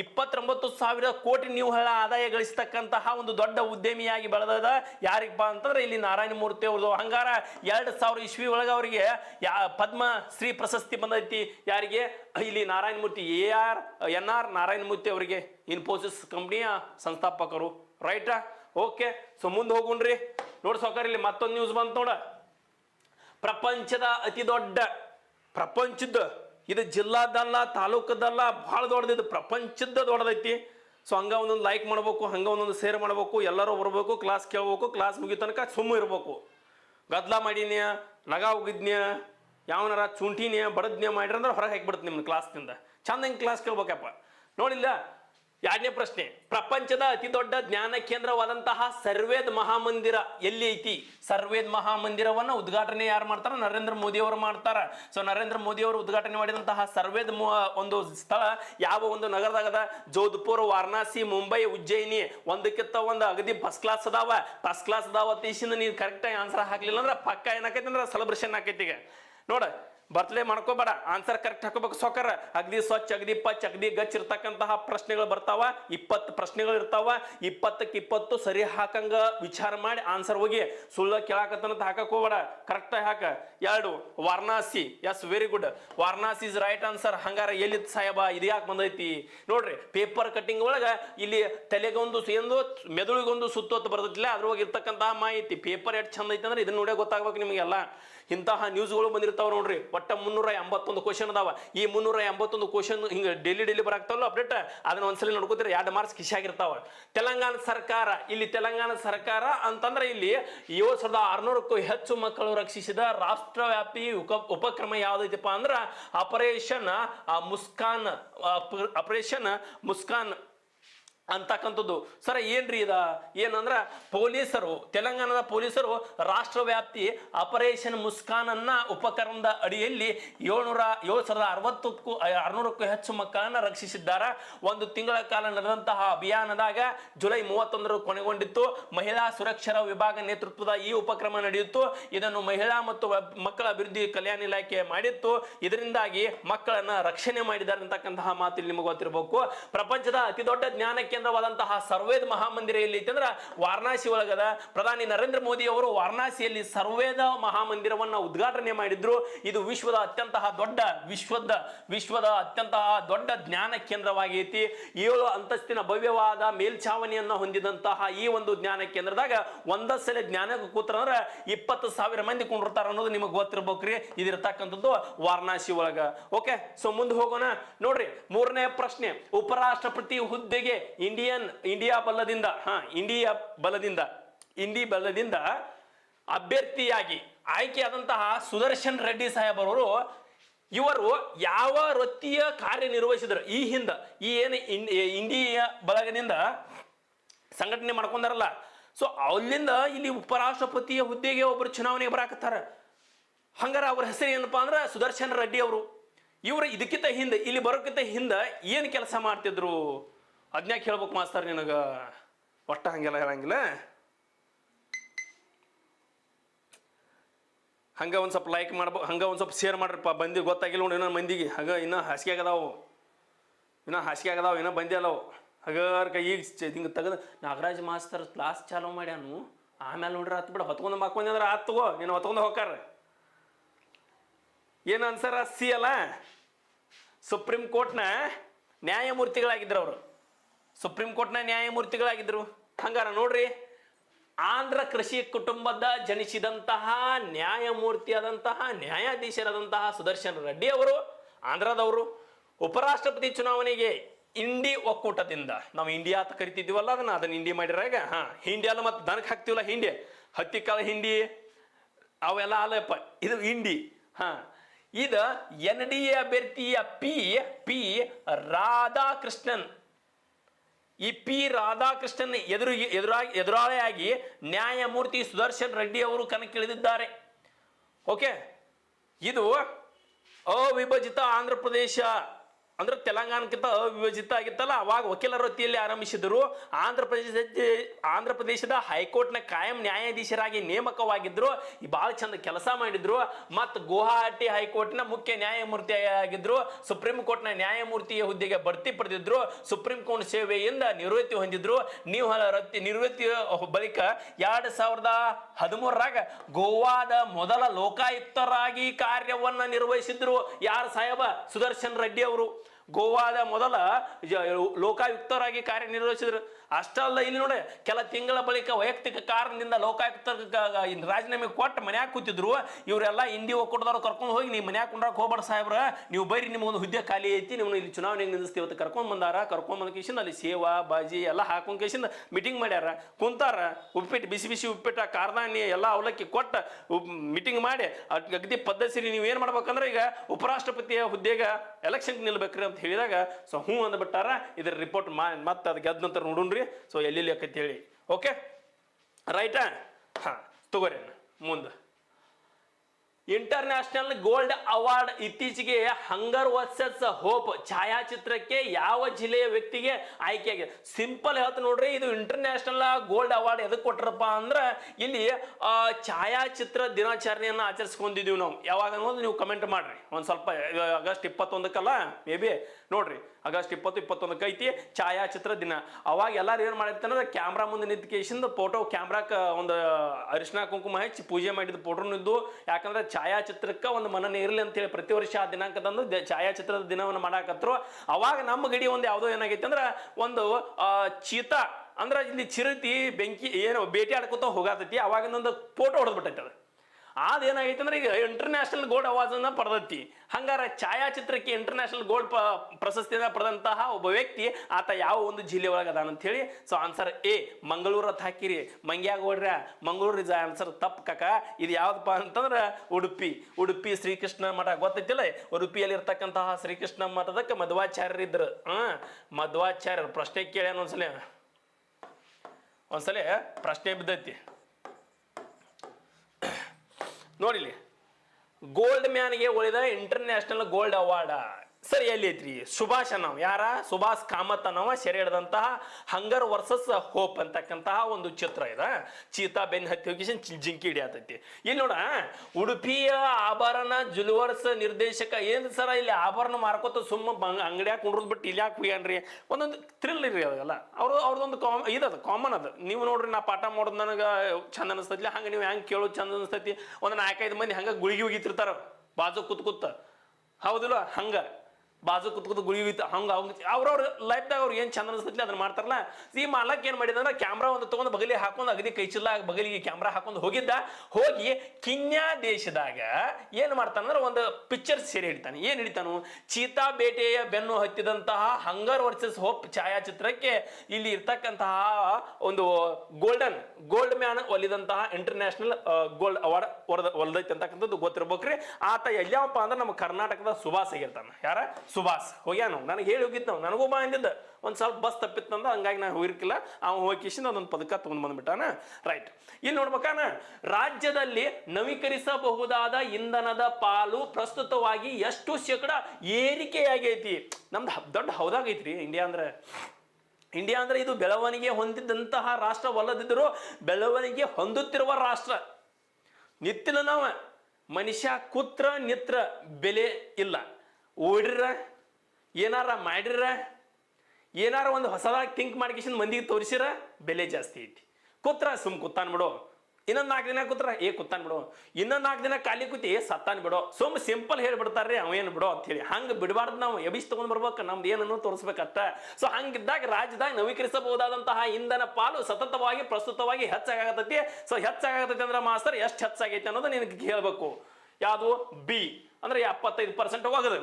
ಇಪ್ಪತ್ತೊಂಬತ್ತು ಸಾವಿರ ಕೋಟಿ ನಿವ್ವಳ ಆದಾಯ ಗಳಿಸ್ತಕ್ಕಂತಹ ಒಂದು ದೊಡ್ಡ ಉದ್ಯಮಿಯಾಗಿ ಬೆಳೆದ ಯಾರಿಗಪ್ಪ ಅಂತಂದ್ರೆ ಇಲ್ಲಿ ನಾರಾಯಣ ಮೂರ್ತಿ ಅವ್ರದ್ದು ಹಂಗಾರ ಎರಡು ಸಾವಿರ ಇಸ್ವಿ ಒಳಗೆ ಅವರಿಗೆ ಯಾ, ಪದ್ಮ ಶ್ರೀ ಪ್ರಶಸ್ತಿ ಬಂದೈತಿ ಯಾರಿಗೆ? ಇಲ್ಲಿ Narayana Murthy, A R, N R Narayana Murthy ಅವರಿಗೆ, ಇನ್ಫೋಸಿಸ್ ಕಂಪ್ನಿಯ ಸಂಸ್ಥಾಪಕರು. ರೈಟಾ ಓಕೆ ಸೊ ಮುಂದೆ ಹೋಗುಣ್ರಿ. ನೋಡಿ ಸೌಕರ್ಯ ಇಲ್ಲಿ ಮತ್ತೊಂದು ನ್ಯೂಸ್ ಬಂತು ನೋಡ. ಪ್ರಪಂಚದ ಅತಿ ದೊಡ್ಡ, ಪ್ರಪಂಚದ ಇದು ಜಿಲ್ಲಾದಲ್ಲ, ತಾಲೂಕದಲ್ಲ, ಭಾಳ ದೊಡ್ಡದಿದ್ದು ಪ್ರಪಂಚದ ದೊಡ್ಡದೈತಿ. ಸೊ ಹಂಗ ಒಂದೊಂದು ಲೈಕ್ ಮಾಡ್ಬೇಕು, ಹಂಗ ಒಂದೊಂದು ಶೇರ್ ಮಾಡ್ಬೇಕು, ಎಲ್ಲರೂ ಬರಬೇಕು ಕ್ಲಾಸ್ ಕೇಳ್ಬೇಕು ಕ್ಲಾಸ್ ಮುಗಿದ ತನಕ ಸುಮ್ಮ ಇರ್ಬೇಕು. ಗದ್ಲ ಮಾಡಿನ್ಯ ನಗ ಹೋಗಿದ್ನ್ಯ ಯಾವನಾರ ಚುಂಟಿನ್ಯ, ಬಡದ್ನ್ಯ ಮಾಡಿರಂದ್ರೆ ಹೊರಗೆ ಹಾಕಿಬಿಡ್ತು ನಿಮ್ಮ ಕ್ಲಾಸ್ನಿಂದ ಹಿಂಗೆ ಕ್ಲಾಸ್ ಕೇಳ್ಬೇಕಪ್ಪ. ನೋಡಿಲ್ಲ ಎರಡನೇ ಪ್ರಶ್ನೆ, ಪ್ರಪಂಚದ ಅತಿ ದೊಡ್ಡ ಜ್ಞಾನ ಕೇಂದ್ರವಾದಂತಹ ಸರ್ವೇದ್ ಮಹಾಮಂದಿರ ಎಲ್ಲಿ ಐತಿ? ಸರ್ವೇದ್ ಮಹಾಮಂದಿರವನ್ನು ಉದ್ಘಾಟನೆ ಯಾರು ಮಾಡ್ತಾರ? ನರೇಂದ್ರ ಮೋದಿ ಅವರು ಮಾಡ್ತಾರ. ಸೊ ನರೇಂದ್ರ ಮೋದಿ ಅವರು ಉದ್ಘಾಟನೆ ಮಾಡಿದಂತಹ ಸರ್ವೇದ್ ಒಂದು ಸ್ಥಳ ಯಾವ ಒಂದು ನಗರದಾಗದ? ಜೋಧ್ಪುರ್, ವಾರಣಾಸಿ, ಮುಂಬೈ, ಉಜ್ಜಯಿನಿ. ಒಂದಕ್ಕಿಂತ ಒಂದು ಅಗದಿ ಫಸ್ಟ್ ಕ್ಲಾಸ್ ಅದಾವ. ಫಸ್ಟ್ ಕ್ಲಾಸ್ ಅದಾವ ತೀಸಿಂದ ನೀವು ಕರೆಕ್ಟಾಗಿ ಆನ್ಸರ್ ಹಾಕ್ಲಿಲ್ಲ ಅಂದ್ರೆ ಪಕ್ಕ ಏನಾಕೈತಿ ಅಂದ್ರೆ ಸೆಲೆಬ್ರೇಷನ್ ಆಕೈತಿ ಈಗ. ನೋಡ ಬರ್ತಲೇ ಮಾಡ್ಕೋಬೇಡ. ಆನ್ಸರ್ ಕರೆಕ್ಟ್ ಹಾಕೋಬೇಕು ಸೊಕರ ಅಗ್ದಿ ಸ್ವಚ್ಛ ಅಗದಿ ಪಚ್ ಅಗ್ದಿ ಗಚ್ ಇರ್ತಕ್ಕಂತಹ ಪ್ರಶ್ನೆಗಳು ಬರ್ತಾವ. ಇಪ್ಪತ್ತು ಪ್ರಶ್ನೆಗಳು ಇರ್ತಾವ. ಇಪ್ಪತ್ತಕ್ಕೆ ಇಪ್ಪತ್ತು ಸರಿ ಹಾಕಂಗ ವಿಚಾರ ಮಾಡಿ ಆನ್ಸರ್ ಹೋಗಿ. ಸುಳ್ಳ ಕೇಳಾಕತ್ತನಂತ ಹಾಕಕ್ ಹೋಗ್ಬೇಡ. ಕರೆಕ್ಟ್ ಹಾಕ. ಎರಡು, Varanasi. Yes very good Varanasi is right answer ಹಂಗಾರ ಎಲ್ಲಿತ್ತು ಸಾಹೇಬ? ಇದು ಯಾಕೆ ಬಂದೈತಿ? ನೋಡ್ರಿ ಪೇಪರ್ ಕಟ್ಟಿಂಗ್ ಒಳಗ ಇಲ್ಲಿ ತಲೆಗೊಂದು ಸೇಂದು, ಮೆದುಳಿಗೊಂದು ಸುತ್ತೊತ್ತು ಬರ್ತೈತಿಲ್ಲ. ಅದ್ರೊಳಗೆ ಇರ್ತಕ್ಕಂತಹ ಮಾಹಿತಿ. ಪೇಪರ್ ಎಷ್ಟು ಚಂದ ಐತಿ ಅಂದ್ರೆ ಇದನ್ನ ನೋಡೇ ಗೊತ್ತಾಗ್ಬೇಕು ನಿಮಗೆಲ್ಲ. ಇಂತಹ ನ್ಯೂಸ್ಗಳು ಬಂದಿರ್ತಾವ ನೋಡ್ರಿ. ಒಟ್ಟ ಮುನ್ನೂರ ಎಂಬತ್ತೊಂದು ಕ್ವಶನ್ ಅದಾವ. ಈ ಮುನ್ನೂರ ಎಂಬತ್ತೊಂದು ಕ್ವಶನ್ ಹಿಂಗೆ ಡೈಲಿ ಡೈಲಿ ಬರಾಕ್ತಾವಲ್ಲ ಅಪ್ಡೇಟ್ ಅದನ್ನ ಒಂದ್ಸಲ ನೋಡ್ಕೋತೀರಿ, ಎರಡು ಮಾರ್ಕ್ಸ್ ಕಿಶಾಗಿರ್ತಾವ ತೆಲಂಗಾಣ ಸರ್ಕಾರ, ಇಲ್ಲಿ ತೆಲಂಗಾಣ ಸರ್ಕಾರ ಅಂತಂದ್ರೆ ಇಲ್ಲಿ ಏಳು ಸಾವಿರದ ಆರ್ನೂರಕ್ಕೂ ಹೆಚ್ಚು ಮಕ್ಕಳು ರಕ್ಷಿಸಿದ ರಾಷ್ಟ್ರವ್ಯಾಪಿ ಉಪ, ಉಪಕ್ರಮ ಯಾವ್ದೈತಪ್ಪ ಅಂದ್ರೆ ಆಪರೇಷನ್ ಮುಸ್ಕಾನ್ ಆಪರೇಷನ್ ಮುಸ್ಕಾನ್ ಅಂತಕ್ಕಂಥದ್ದು. ಸರ್, ಏನ್ರಿ ಇದ? ಏನಂದ್ರ, ಪೊಲೀಸರು, ತೆಲಂಗಾಣದ ಪೊಲೀಸರು ರಾಷ್ಟ್ರವ್ಯಾಪ್ತಿ ಆಪರೇಷನ್ ಮುಸ್ಕಾನ್ ಅನ್ನ ಉಪಕರಣದ ಅಡಿಯಲ್ಲಿ ಏಳ್ನೂರ, ಏಳು ಸಾವಿರದ ಅರವತ್ತಕ್ಕೂ ಅರ್ನೂರಕ್ಕೂ ಹೆಚ್ಚು ಮಕ್ಕಳನ್ನ ರಕ್ಷಿಸಿದ್ದಾರೆ. ಒಂದು ತಿಂಗಳ ಕಾಲ ನಡೆದಂತಹ ಅಭಿಯಾನದಾಗ ಜುಲೈ ಮೂವತ್ತೊಂದರ ಕೊನೆಗೊಂಡಿತ್ತು. ಮಹಿಳಾ ಸುರಕ್ಷಾ ವಿಭಾಗ ನೇತೃತ್ವದ ಈ ಉಪಕ್ರಮ ನಡೆಯಿತು. ಇದನ್ನು ಮಹಿಳಾ ಮತ್ತು ಮಕ್ಕಳ ಅಭಿವೃದ್ಧಿ ಕಲ್ಯಾಣ ಇಲಾಖೆ ಮಾಡಿತ್ತು. ಇದರಿಂದಾಗಿ ಮಕ್ಕಳನ್ನ ರಕ್ಷಣೆ ಮಾಡಿದ್ದಾರೆ ಅಂತಕ್ಕಂತಹ ಮಾತು ಇಲ್ಲಿ ನಿಮಗೆ ಗೊತ್ತಿರಬೇಕು. ಪ್ರಪಂಚದ ಅತಿ ದೊಡ್ಡ ಜ್ಞಾನ ಕೇಂದ್ರವಾದಂತಹ ಸರ್ವೇದ್ ಮಹಾಮಂದಿರ ಎಲ್ಲಿ ಐತೆ ವಾರಣಾಸಿ ಒಳಗದ ಪ್ರಧಾನಿ ನರೇಂದ್ರ ಮೋದಿ ಅವರು ವಾರಣಾಸಿಯಲ್ಲಿ ಸರ್ವೇದ ಮಹಾಮಂದಿರವನ್ನ ಉದ್ಘಾಟನೆ ಮಾಡಿದ್ರು. ಇದು ವಿಶ್ವದ ಅತ್ಯಂತ ದೊಡ್ಡ ವಿಶ್ವದ ವಿಶ್ವದ ಅತ್ಯಂತ ದೊಡ್ಡ ಜ್ಞಾನ ಕೇಂದ್ರವಾಗೈತಿ ಏಳು ಅಂತಸ್ತಿನ ಭವ್ಯವಾದ ಮೇಲ್ಛಾವಣಿಯನ್ನ ಹೊಂದಿದಂತಹ ಈ ಒಂದು ಜ್ಞಾನ ಕೇಂದ್ರದಾಗ ಒಂದ ಸಲ ಜ್ಞಾನಕ್ಕೆ ಕೂತ್ರ ಅಂದ್ರೆ ಇಪ್ಪತ್ತು ಸಾವಿರ ಮಂದಿ ಕುಂಡಿರ್ತಾರ ಅನ್ನೋದು ನಿಮಗೆ ಗೊತ್ತಿರ್ಬೇಕ್ರಿ. ಇದಿರ್ತಕ್ಕಂಥದ್ದು ವಾರಣಾಸಿ ಒಳಗ. ಓಕೆ ಸೊ ಮುಂದೆ ಹೋಗೋಣ. ನೋಡ್ರಿ, ಮೂರನೇ ಪ್ರಶ್ನೆ. ಉಪರಾಷ್ಟ್ರಪತಿ ಹುದ್ದೆಗೆ ಇಂಡಿಯನ್ ಇಂಡಿಯಾ ಬಲದಿಂದ, ಹಾ ಇಂಡಿಯಾ ಬಲದಿಂದ ಇಂಡಿ ಬಲದಿಂದ ಅಭ್ಯರ್ಥಿಯಾಗಿ ಆಯ್ಕೆಯಾದಂತಹ ಸುದರ್ಶನ್ ರೆಡ್ಡಿ ಸಾಹೇಬರವರು, ಇವರು ಯಾವ ವೃತ್ತಿಯ ಕಾರ್ಯನಿರ್ವಹಿಸಿದ್ರು? ಈ ಹಿಂದೆ, ಈ ಏನು ಇಂಡಿಯಾ ಬಳಗದಿಂದ ಸಂಘಟನೆ ಮಾಡ್ಕೊಂಡಾರಲ್ಲ ಸೊ ಅಲ್ಲಿಂದ ಇಲ್ಲಿ ಉಪರಾಷ್ಟ್ರಪತಿಯ ಹುದ್ದೆಗೆ ಒಬ್ಬರು ಚುನಾವಣೆಗೆ ಬರಾಕತ್ತಾರ. ಹಂಗಾರ ಅವ್ರ ಹೆಸರು ಏನಪ್ಪಾ ಅಂದ್ರೆ ಸುದರ್ಶನ್ ರೆಡ್ಡಿ ಅವರು. ಇವರು ಇದಕ್ಕಿಂತ ಹಿಂದೆ, ಇಲ್ಲಿ ಬರೋಕ್ಕಿಂತ ಹಿಂದೆ ಏನು ಕೆಲಸ ಮಾಡ್ತಿದ್ರು? ಅದ್ನ್ಯಾಕೆ ಹೇಳ್ಬೇಕು ಮಾಸ್ತರ್ ನಿನಗ. ಒಟ್ಟ ಹಂಗೆಲ್ಲ ಹೇಳಂಗಿಲ್ಲ. ಹಂಗೆ ಒಂದು ಸ್ವಲ್ಪ ಲೈಕ್ ಮಾಡ್ಬೇಕು ಹಂಗೆ ಒಂದು ಸ್ವಲ್ಪ ಶೇರ್ ಮಾಡ್ರಪ್ಪ. ಬಂದಿ ಗೊತ್ತಾಗಿಲ್ಲ ನೋಡಿ ಇನ್ನೂ ಮಂದಿಗೆ. ಹಂಗ ಇನ್ನೂ ಹಾಸಿಗೆ ಆಗದಾವು. ಇನ್ನೂ ಹಾಸಿಗೆ ಆಗದಾವು, ಇನ್ನೂ ಬಂದಿ ಅಲ್ಲವು. ಹಗರ್ ಕೈ ಈಗ ಹಿಂಗೆ ತೆಗೆದು, ನಾಗರಾಜ್ ಮಾಸ್ತರ್ ಕ್ಲಾಸ್ ಚಾಲೂ ಮಾಡ್ಯಾನು. ಆಮೇಲೆ ನೋಡ್ರಿ ಹತ್ತು ಬಿಡ, ಹೊತ್ಕೊಂಡು ಮಾಕೊಂಡಿ ಅಂದ್ರೆ ಆತ್ ತಗೋ, ನೀನು ಹೊತ್ಕೊಂಡು ಹೋಗಾರ ಏನು ಅನ್ಸರ, ಸಿ ಅಲ್ಲ? ಸುಪ್ರೀಂ ಕೋರ್ಟ್ನ ನ್ಯಾಯಮೂರ್ತಿಗಳಾಗಿದ್ರು ಅವರು. ಸುಪ್ರೀಂ ಕೋರ್ಟ್ನ ನ್ಯಾಯಮೂರ್ತಿಗಳಾಗಿದ್ರು. ಹಂಗಾರ ನೋಡ್ರಿ, ಆಂಧ್ರ ಕೃಷಿ ಕುಟುಂಬದ ಜನಿಸಿದಂತಹ ನ್ಯಾಯಮೂರ್ತಿಯಾದಂತಹ ನ್ಯಾಯಾಧೀಶರಾದಂತಹ ಸುದರ್ಶನ್ ರೆಡ್ಡಿ ಅವರು, ಆಂಧ್ರದವರು, ಉಪರಾಷ್ಟ್ರಪತಿ ಚುನಾವಣೆಗೆ ಇಂಡಿ ಒಕ್ಕೂಟದಿಂದ, ನಾವು ಇಂಡಿಯಾ ಅಂತ ಕರಿತಿದ್ದೀವಲ್ಲ, ಅದನ್ನ ಅದನ್ನ ಹಿಂಡಿ ಮಾಡಿರಾಗ ಹಾ, ಹಿಂಡಿ ಅಲ್ಲ ಮತ್ತೆ ದನಕ್ಕೆ ಹಾಕ್ತಿವಲ್ಲ ಹಿಂಡಿ. ಹತ್ತಿ ಕಾಲ ಹಿಂಡಿ, ಅವೆಲ್ಲ ಅಲ್ಲಪ್ಪ ಇದು ಇಂಡಿ. ಹಾ, ಇದು ಎನ್ ಡಿ ಎ ಅಭ್ಯರ್ಥಿಯ ಪಿ ಪಿ ರಾಧಾಕೃಷ್ಣನ್ ಈ ಪಿ ರಾಧಾಕೃಷ್ಣನ್ ಎದುರು ಎದುರಾಗಿ ಎದುರಾಳಿಯಾಗಿ ನ್ಯಾಯಮೂರ್ತಿ ಸುದರ್ಶನ್ ರೆಡ್ಡಿ ಅವರು ಕಣಕ್ಕಿಳಿದಿದ್ದಾರೆ. ಓಕೆ? ಇದು ಅವಿಭಜಿತ ಆಂಧ್ರ ಪ್ರದೇಶ ಅಂದ್ರೆ ತೆಲಂಗಾಣಕ್ಕಿಂತ ಅವಿಭಜಿತ ಆಗಿತ್ತಲ್ಲ, ಅವಾಗ ವಕೀಲರ ವೃತ್ತಿಯಲ್ಲಿ ಆರಂಭಿಸಿದರು. ಆಂಧ್ರ ಪ್ರದೇಶ, ಆಂಧ್ರ ಪ್ರದೇಶದ ಹೈಕೋರ್ಟ್ನ ಕಾಯಂ ನ್ಯಾಯಾಧೀಶರಾಗಿ ನೇಮಕವಾಗಿದ್ರು. ಈ ಭಾಳ ಚಂದ ಕೆಲಸ ಮಾಡಿದ್ರು. ಮತ್ತು ಗುವಾಹಟಿ ಹೈಕೋರ್ಟ್ನ ಮುಖ್ಯ ನ್ಯಾಯಮೂರ್ತಿ ಆಗಿದ್ರು ಸುಪ್ರೀಂ ಕೋರ್ಟ್ನ ನ್ಯಾಯಮೂರ್ತಿಯ ಹುದ್ದೆಗೆ ಬಡ್ತಿ ಪಡೆದಿದ್ರು. ಸುಪ್ರೀಂ ಕೋರ್ಟ್ ಸೇವೆಯಿಂದ ನಿವೃತ್ತಿ ಹೊಂದಿದ್ರು. ನೀವು ನಿವೃತ್ತಿ ಬಳಿಕ ಎರಡು ಸಾವಿರದ ಹದಿಮೂರರಾಗ ಗೋವಾದ ಮೊದಲ ಲೋಕಾಯುಕ್ತರಾಗಿ ಕಾರ್ಯವನ್ನ ನಿರ್ವಹಿಸಿದ್ರು. ಯಾರು ಸಾಹೇಬ? ಸುದರ್ಶನ್ ರೆಡ್ಡಿ ಅವರು. ಗೋವಾದ ಮೊದಲ ಲೋಕಾಯುಕ್ತರಾಗಿ ಕಾರ್ಯನಿರ್ವಹಿಸಿದ್ರು. ಅಷ್ಟಲ್ಲ, ಇಲ್ಲಿ ನೋಡಿ, ಕೆಲ ತಿಂಗಳ ಬಳಿಕ ವೈಯಕ್ತಿಕ ಕಾರಣದಿಂದ ಲೋಕಾಯುಕ್ತ ರಾಜೀನಾಮೆ ಕೊಟ್ಟು ಮನ್ಯಾಗ ಕೂತಿದ್ರು. ಇವರೆಲ್ಲ ಇಂಡಿ ಒಕ್ಕೂಟದವ್ರು ಕರ್ಕೊಂಡು ಹೋಗಿ, ನೀವು ಮನ್ಯಾಗ ಕುಂಡ್ರಾಕ್ ಹೋಗ್ಬೇಡ ಸಾಹೇಬ್ರ. ನೀವು ಬೈರಿ, ನಿಮ್ಗೊಂದು ಹುದ್ದೆ ಖಾಲಿ ಐತಿ ನಿಮ್ಮನ್ನು ಇಲ್ಲಿ ಚುನಾವಣೆಗೆ ನಿಲ್ಲಿಸ್ತೀವಿ ಅಂತ ಕರ್ಕೊಂಡು ಬಂದಾರ. ಕರ್ಕೊಂಡು ಬಂದ ಕೇಸಿಂದ ಅಲ್ಲಿ ಸೇವಾ, ಬಾಜಿ ಎಲ್ಲ ಹಾಕೊಂಡ್ ಕೇಸಿಂದ ಮೀಟಿಂಗ್ ಮಾಡ್ಯಾರ. ಕುಂತಾರ, ಉಪ್ಪಿಟ್ಟು, ಬಿಸಿ ಬಿಸಿ ಉಪ್ಪಿಟ್ಟು ಕಾರ್ದಾನಿ ಎಲ್ಲ ಅವಲಕ್ಕಿ ಕೊಟ್ಟ ಮೀಟಿಂಗ್ ಮಾಡಿ ಅಗದಿ ಪದ್ಧತಿ ನೀವು ಏನು ಮಾಡ್ಬೇಕಂದ್ರೆ ಈಗ ಉಪರಾಷ್ಟ್ರಪತಿಯ ಹುದ್ದೆಗೆ ಎಲೆಕ್ಷನ್ ನಿಲ್ಬೇಕ್ರಿ ಅಂತ ಹೇಳಿದಾಗ, ಸೊ ಹ್ಞೂ ಅಂದ್ಬಿಟ್ಟಾರ. ಇದ್ರ ರಿಪೋರ್ಟ್ ಮಾ ಮತ್ತೆ ಅದು ಗೆದ್ದ ನಂತರ ನೋಡುನ್ರಿ ಸೊ ಎಲ್ಲಿ ಹೇಳಿ ಓಕೆ ರೈಟಾ ಹಾಂ, ತಗೋರಿ ಮುಂದೆ. ಇಂಟರ್ನ್ಯಾಷನಲ್ ಗೋಲ್ಡ್ ಅವಾರ್ಡ್ ಇತ್ತೀಚೆಗೆ ಹಂಗರ್ ವರ್ಸಸ್ ಹೋಪ್ ಛಾಯಾಚಿತ್ರಕ್ಕೆ ಯಾವ ಜಿಲ್ಲೆಯ ವ್ಯಕ್ತಿಗೆ ಆಯ್ಕೆಯಾಗಿದೆ? ಸಿಂಪಲ್ ಹೇಳ್ತ ನೋಡ್ರಿ, ಇದು ಇಂಟರ್ನ್ಯಾಷನಲ್ ಗೋಲ್ಡ್ ಅವಾರ್ಡ್ ಎದಕ್ಕೆ ಕೊಟ್ರಪ್ಪ ಅಂದ್ರೆ, ಇಲ್ಲಿ ಛಾಯಾಚಿತ್ರ ದಿನಾಚರಣೆಯನ್ನು ಆಚರಿಸ್ಕೊಂಡಿದೀವಿ ನಾವು. ಯಾವಾಗ ಅನ್ನೋದು ನೀವು ಕಮೆಂಟ್ ಮಾಡ್ರಿ. ಒಂದು ಸ್ವಲ್ಪ ಆಗಸ್ಟ್ ಇಪ್ಪತ್ತೊಂದಕ್ಕಲ್ಲ ಮೇ ಬಿ ನೋಡ್ರಿ, ಆಗಸ್ಟ್ ಇಪ್ಪತ್ತು, ಇಪ್ಪತ್ತೊಂದಕ್ಕೆ ಐತಿ ಛಾಯಾಚಿತ್ರ ದಿನ. ಅವಾಗ ಎಲ್ಲರೂ ಏನು ಮಾಡಿರ್ತಾರೆ ಕ್ಯಾಮ್ರಾ ಮುಂದೆ ನಿಂತ ಕೇಸಿಂದ ಫೋಟೋ ಕ್ಯಾಮ್ರಾಕ್ಕೆ ಒಂದು ಅರಿಶಿನ ಕುಂಕುಮ ಹಚ್ಚಿ ಪೂಜೆ ಮಾಡಿದ ಫೋಟೋನು ಇದ್ದು, ಯಾಕಂದ್ರೆ ಛಾಯಾಚಿತ್ರಕ್ಕೆ ಒಂದು ಮನನೆ ಇರಲಿ ಅಂತೇಳಿ ಪ್ರತಿ ವರ್ಷ ಆ ದಿನಾಂಕದಂದು ಛಾಯಾಚಿತ್ರದ ದಿನವನ್ನು ಮಾಡಾಕತ್ರು. ಅವಾಗ ನಮ್ಮ ಗಡಿ ಒಂದು ಯಾವುದೋ ಏನಾಗೈತೆ ಅಂದ್ರೆ, ಒಂದು ಚೀತಾ, ಅಂದ್ರೆ ಇಲ್ಲಿ ಚಿರತಿ, ಬೆಂಕಿ, ಏನು ಭೇಟಿ ಆಡ್ಕೊತ ಹೋಗಾತೈತಿ. ಒಂದು ಫೋಟೋ ಹೊಡೆದ್ಬಿಟ್ಟೈತೆ ಅದು. ಅದೇನಾಗೈತೆ ಅಂದ್ರೆ ಈಗ ಇಂಟರ್ನ್ಯಾಷನಲ್ ಗೋಲ್ಡ್ ಅವಾರ್ಡ್ನ ಪಡೆದತ್ತಿ ಹಂಗಾರೆ ಛಾಯಾಚಿತ್ರಕ್ಕೆ ಇಂಟರ್ನ್ಯಾಷನಲ್ ಗೋಲ್ಡ್ ಪ, ಪ್ರಶಸ್ತಿಯನ್ನ ಪಡೆದಂತಹ ಒಬ್ಬ ವ್ಯಕ್ತಿ ಆತ ಯಾವ ಒಂದು ಜಿಲ್ಲೆ ಒಳಗೆ ಅದಾನ ಅಂತ ಹೇಳಿ ಸೊ ಆನ್ಸರ್ ಎ, ಮಂಗಳೂರು ಅಂತ ಹಾಕಿರಿ. ಮಂಗ್ಯಾಗ ಓಡ್ರ ಮಂಗಳೂರು ಇಸ್ ಆನ್ಸರ್ ತಪ್ಪು ಕಾಕ, ಇದು ಯಾವ್ದಪ್ಪ ಅಂತಂದ್ರೆ ಉಡುಪಿ. ಉಡುಪಿ ಶ್ರೀಕೃಷ್ಣ ಮಠ. ಗೊತ್ತೈತಿಲ್ಲ? ಉಡುಪಿಯಲ್ಲಿ ಇರ್ತಕ್ಕಂತಹ ಶ್ರೀಕೃಷ್ಣ ಮಠದಕ್ಕೆ ಮಧ್ವಾಚಾರ್ಯರು ಇದ್ರು. ಹಾ ಮಧ್ವಾಚಾರ್ಯರು. ಪ್ರಶ್ನೆ ಕೇಳ್ಯಾನ ಒಂದ್ಸಲ. ಒಂದ್ಸಲ ಪ್ರಶ್ನೆ ಬಿದ್ದೈತಿ. ನೋಡಿಲಿ. ಗೋಲ್ಡ್ ಮ್ಯಾನ್ಗೆ ಉಳಿದ ಇಂಟರ್ನ್ಯಾಷನಲ್ ಗೋಲ್ಡ್ ಅವಾರ್ಡ್ ಸರಿ ಎಲ್ಲಿ ಐತ್ರಿ ಸುಭಾಷ್ ಅನ್ನೋ ಯಾರ? ಸುಭಾಷ್ ಕಾಮತ್ ಅನ್ನವ ಸೆರೆ ಹಿಡಿದಂತಹ ಹಂಗರ್ ವರ್ಸಸ್ ಹೋಪ್ ಅಂತಕ್ಕಂತಹ ಒಂದು ಚಿತ್ರ ಇದೆ. ಚೀತಾ ಬೆನ್ ಹತ್ತಿ ಜಿಂಕಿ ಹಿಡಿಯತೈತಿ. ಇಲ್ಲಿ ನೋಡ, ಉಡುಪಿಯ ಆಭರಣ ಜುಲ್ವರ್ಸ್ ನಿರ್ದೇಶಕ ಏನ್ ಸರ ಇಲ್ಲಿ ಆಭರಣ ಮಾರ್ಕೋತ ಸುಮ್ಮ ಅಂಗಡಿಯಾಗ ಕುಂಡ್ರದ್ ಬಿಟ್ಟು ಇಲ್ಲಿ ಯಾಕೆ ಹೋಗ್ಯಾನ್ರಿ ಒಂದೊಂದು ಥ್ರಿಲ್ ಇರ್ರಿ ಅದಲ್ಲ ಅವ್ರು ಅವ್ರದ್ದೊಂದು ಕಾಮ್ ಅದು ಕಾಮನ್ ಅದು. ನೀವು ನೋಡ್ರಿ ನಾ ಪಾಠ ಮಾಡೋದು ನನಗೆ ಚಂದ ಅನಿಸ್ತೈತಿ ಹಂಗೆ ನೀವು ಹೆಂಗೆ ಕೇಳೋದು ಚಂದ ಅನಿಸ್ತೈತಿ? ಒಂದು ನಾಲ್ಕೈದು ಮಂದಿ ಹಂಗೆ ಗುಳಿಗೆ ಹೋಗಿತಿರ್ತಾರ ಬಾಜು ಕೂತ್ ಕೂತ್. ಹೌದಿಲ್ಲ ಹಂಗ. ಬಾಜು ಕುತ್ಕೊತ ಕೂತ್ ಗುಳಿ ಹಂಗೆ ಹಂಗ ಹಂಗ ಅವ್ರವ್ರ ಲೈಫ್ದಾಗ ಅವ್ರು ಏನು ಚಂದ ಅನಿಸ್ತೈತಿ ಅದನ್ನ ಮಾಡ್ತಾರಲ್ಲ? ಈ ಮಾಲಕ್ ಏನು ಮಾಡಿದ ಅಂದ್ರೆ ಕ್ಯಾಮ್ರಾ ಒಂದು ತೊಗೊಂಡು ಬಗಲಿ ಹಾಕೊಂಡು ಅಗದಿ ಕೈ ಚಿಲ್ಲ ಬಗಲಿಗೆ ಕ್ಯಾಮ್ರಾ ಹಾಕೊಂಡು ಹೋಗಿದ್ದ. ಹೋಗಿ ಕಿನ್ಯಾ ದೇಶದಾಗ ಏನು ಮಾಡ್ತಾನಂದ್ರೆ ಒಂದು ಪಿಕ್ಚರ್ ಸೆರೆ ಹಿಡಿತಾನೆ. ಏನು ಹಿಡಿತಾನು? ಚೀತಾ ಬೇಟೆಯ ಬೆನ್ನು ಹತ್ತಿದಂತಹ ಹಂಗರ್ ವರ್ಸಸ್ ಹೋಪ್ ಛಾಯಾಚಿತ್ರಕ್ಕೆ ಇಲ್ಲಿ ಇರ್ತಕ್ಕಂತಹ ಒಂದು ಗೋಲ್ಡನ್ ಗೋಲ್ಡ್ ಮ್ಯಾನ್ ಒಲಿದಂತಹ ಇಂಟರ್ನ್ಯಾಷನಲ್ ಗೋಲ್ಡ್ ಅವಾರ್ಡ್ ಒಲ್ದೈತೆ ಅಂತಕ್ಕಂಥದ್ದು ಗೊತ್ತಿರ್ಬೇಕ್ರಿ. ಆತ ಎಲ್ಲ್ಯಾವಪ್ಪ ಅಂದ್ರೆ ನಮ್ಮ ಕರ್ನಾಟಕದ ಸುಭಾಸ್ ಆಗಿರ್ತಾನ ಯಾರ? ಸುಭಾಸ್ ಹೋಗ್ಯಾನ ನನಗೆ ಹೇಳಿ ಹೋಗಿತ್ತು ನಾವು ನನಗೂ ಬಾ ಅಂದಿದ್ದ. ಒಂದು ಸ್ವಲ್ಪ ಬಸ್ ತಪ್ಪಿತ್ತಂದ ಹಂಗಾಗಿ ನಾನು ಹೋಗಿರ್ಕಿಲ್ಲ. ಅವ ಹೋಗಿಸಿಂದ ಅದೊಂದು ಪದಕ ತೊಗೊಂಡು ಬಂದ್ಬಿಟ್ಟಾನ. ರೈಟ್ ಇಲ್ಲಿ ನೋಡ್ಬೇಕಾನ ರಾಜ್ಯದಲ್ಲಿ ನವೀಕರಿಸಬಹುದಾದ ಇಂಧನದ ಪಾಲು ಪ್ರಸ್ತುತವಾಗಿ ಎಷ್ಟು ಶೇಕಡ ಏರಿಕೆಯಾಗೈತಿ? ನಮ್ದು ದೊಡ್ಡ ಹೌದಾಗೈತ್ರಿ ಇಂಡಿಯಾ ಅಂದ್ರೆ. ಇಂಡಿಯಾ ಅಂದ್ರೆ ಇದು ಬೆಳವಣಿಗೆ ಹೊಂದಿದಂತಹ ರಾಷ್ಟ್ರವಲ್ಲದಿದ್ದರೂ ಬೆಳವಣಿಗೆ ಹೊಂದುತ್ತಿರುವ ರಾಷ್ಟ್ರ. ನಿತ್ತಿನ ನಾವು ಮನುಷ್ಯ ಕುತ್ರ ನಿತ್ರ ಬೆಲೆ ಇಲ್ಲ. ಓಡಿರ ಏನಾರ ಮಾಡಿರ ಏನಾರ ಒಂದು ಹೊಸದಾಗಿ ಥಿಂಕ್ ಮಾಡ್ಕೇಶನ್ ಮಂದಿಗೆ ತೋರಿಸಿರ, ಬೆಲೆ ಜಾಸ್ತಿ ಐತಿ. ಕೂತ್ರ, ಸುಮ್ ಕೂತಾನ್ ಬಿಡು. ಇನ್ನೊಂದು ನಾಲ್ಕು ದಿನ ಕೂತ್ರ, ಏ ಕೂತಾನ್ ಬಿಡು. ಇನ್ನೊಂದು ನಾಲ್ಕು ದಿನ ಖಾಲಿ ಕೂತಿ, ಏ ಸತ್ತಾನ್ ಬಿಡು. ಸುಮ್ ಸಿಂಪಲ್ ಹೇಳ್ಬಿಡ್ತಾರ್ರಿ ಅವೇನು ಬಿಡೋ ಅಂತ ಹೇಳಿ. ಹಂಗೆ ಬಿಡಬಾರ್ದು ನಾವು ಎಬಿಸ್ ತಗೊಂಡ್ ಬರ್ಬೇಕು, ನಮ್ದು ಏನನ್ನು ತೋರಿಸ್ಬೇಕತ್ತ ಸೊ ಹಂಗಿದ್ದಾಗ ರಾಜ್ಯದಾಗ ನವೀಕರಿಸಬಹುದಾದಂತಹ ಇಂಧನ ಪಾಲು ಸತತವಾಗಿ, ಪ್ರಸ್ತುತವಾಗಿ ಹೆಚ್ಚಾಗತೈತಿ ಸೊ ಹೆಚ್ಚಾಗತೈತಿ ಅಂದ್ರೆ ಮಾಸ್ತರ್ ಎಷ್ಟು ಹೆಚ್ಚಾಗೈತಿ ಅನ್ನೋದು ನಿನಗೆ ಹೇಳ್ಬೇಕು ಯಾವುದು? ಬಿ ಅಂದ್ರೆ ಎಪ್ಪತ್ತೈದು ಪರ್ಸೆಂಟ್ ಹೋಗದ.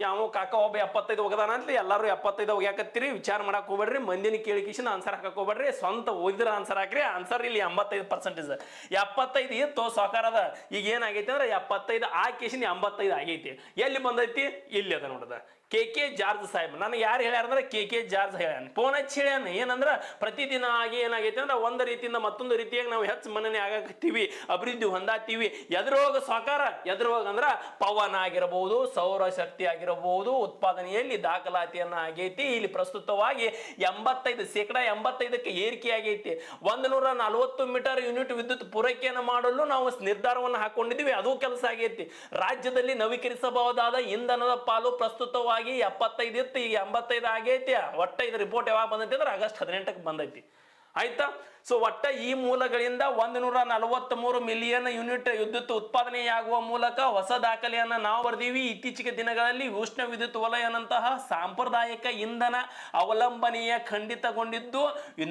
ಯಾವ ಕಾಕ ಒಬ್ಬ ಎಪ್ಪತ್ತೈದು ಹೋಗದಾನ ಅಂತ ಎಲ್ಲರೂ ಎಪ್ಪತ್ತೈದು ಒಗ್ಯಾಕತ್ತೀರಿ ವಿಚಾರ ಮಾಡಕ್ಕೆ ಹೋಗ್ಬೇಡ್ರಿ, ಮಂದಿನ ಕೇಳಿಕಿಶನ್ ಆನ್ಸರ್ ಹಾಕಕ್ ಹೋಗ್ಬೇಡ್ರಿ, ಸ್ವಂತ ಓದಿದ್ರ ಆನ್ಸರ್ ಹಾಕ್ರಿ. ಆನ್ಸರ್ ಇಲ್ಲಿ ಎಂಬತ್ತೈದು ಪರ್ಸೆಂಟೇಜ್ ಎಪ್ಪತ್ತೈದು ಇತ್ತು ಅದ. ಈಗ ಏನಾಗೈತಿ ಅಂದ್ರೆ, ಎಪ್ಪತ್ತೈದು ಆ ಕೇಶನ್ ಎಂಬತ್ತೈದು ಆಗೈತಿ. ಎಲ್ಲಿ ಬಂದೈತಿ? ಇಲ್ಲಿ ಅದ ನೋಡದ. ಕೆ ಕೆ ಜಾರ್ಜ್ ಸಾಹೇಬ್. ನನಗೆ ಯಾರು ಹೇಳ್ಯಾರ ಅಂದ್ರೆ ಕೆ ಕೆ ಜಾರ್ಜ್ ಹೇಳ್ಯಾನ. ಫೋನ್ ಹಚ್ಚಿ ಹೇಳ್ಯಾನ. ಏನಂದ್ರೆ ಪ್ರತಿದಿನ ಆಗಿ ಏನಾಗೈತೆ ಅಂದ್ರೆ ಒಂದು ರೀತಿಯಿಂದ ಮತ್ತೊಂದು ರೀತಿಯಾಗಿ ನಾವು ಹೆಚ್ಚು ಮನನೆ ಆಗಕತ್ತೀವಿ, ಅಭಿವೃದ್ಧಿ ಹೊಂದಾತೀವಿ ಎದುರೋಗ ಸಹಕಾರ ಎದುರೋಗ ಅಂದ್ರೆ ಪವನ ಆಗಿರಬಹುದು ಸೌರಶಕ್ತಿ ಆಗಿರಬಹುದು ಉತ್ಪಾದನೆಯಲ್ಲಿ ದಾಖಲಾತಿಯನ್ನ ಆಗೈತಿ. ಇಲ್ಲಿ ಪ್ರಸ್ತುತವಾಗಿ ಎಂಬತ್ತೈದು ಶೇಕಡ ಎಂಬತ್ತೈದಕ್ಕೆ ಏರಿಕೆ ಆಗೈತಿ. ಒಂದು ನೂರ ನಲವತ್ತು ಮೀಟರ್ ಯೂನಿಟ್ ವಿದ್ಯುತ್ ಪೂರೈಕೆಯನ್ನು ಮಾಡಲು ನಾವು ನಿರ್ಧಾರವನ್ನು ಹಾಕೊಂಡಿದ್ದೀವಿ ಅದು ಕೆಲಸ ಆಗೈತಿ. ರಾಜ್ಯದಲ್ಲಿ ನವೀಕರಿಸಬಹುದಾದ ಇಂಧನದ ಪಾಲು ಪ್ರಸ್ತುತವಾಗಿ ಎಪ್ಪತ್ತೈದು ಇತ್ತು ಈಗ ಎಂಬತ್ತೈದು ಆಗೈತಿ. ಒಟ್ಟ ಇದು ರಿಪೋರ್ಟ್ ಯಾವಾಗ ಬಂದೈತಿ ಅಂದ್ರೆ ಆಗಸ್ಟ್ ಹದಿನೆಂಟಕ್ಕೆ ಬಂದೈತಿ. ಆಯ್ತಾ? ಸೊ ಒಟ್ಟ ಈ ಮೂಲಗಳಿಂದ ಒಂದು ನೂರ ನಲವತ್ತ್ ಮೂರು ಮಿಲಿಯನ್ ಯೂನಿಟ್ ವಿದ್ಯುತ್ ಉತ್ಪಾದನೆಯಾಗುವ ಮೂಲಕ ಹೊಸ ದಾಖಲೆಯನ್ನ ನಾವು ಬರೆದೀವಿ. ಇತ್ತೀಚಿಗೆ ದಿನಗಳಲ್ಲಿ ಉಷ್ಣ ವಿದ್ಯುತ್ ವಲಯನಂತಹ ಸಾಂಪ್ರದಾಯಿಕ ಇಂಧನ ಅವಲಂಬನೆಯ ಖಂಡಿತಗೊಂಡಿದ್ದು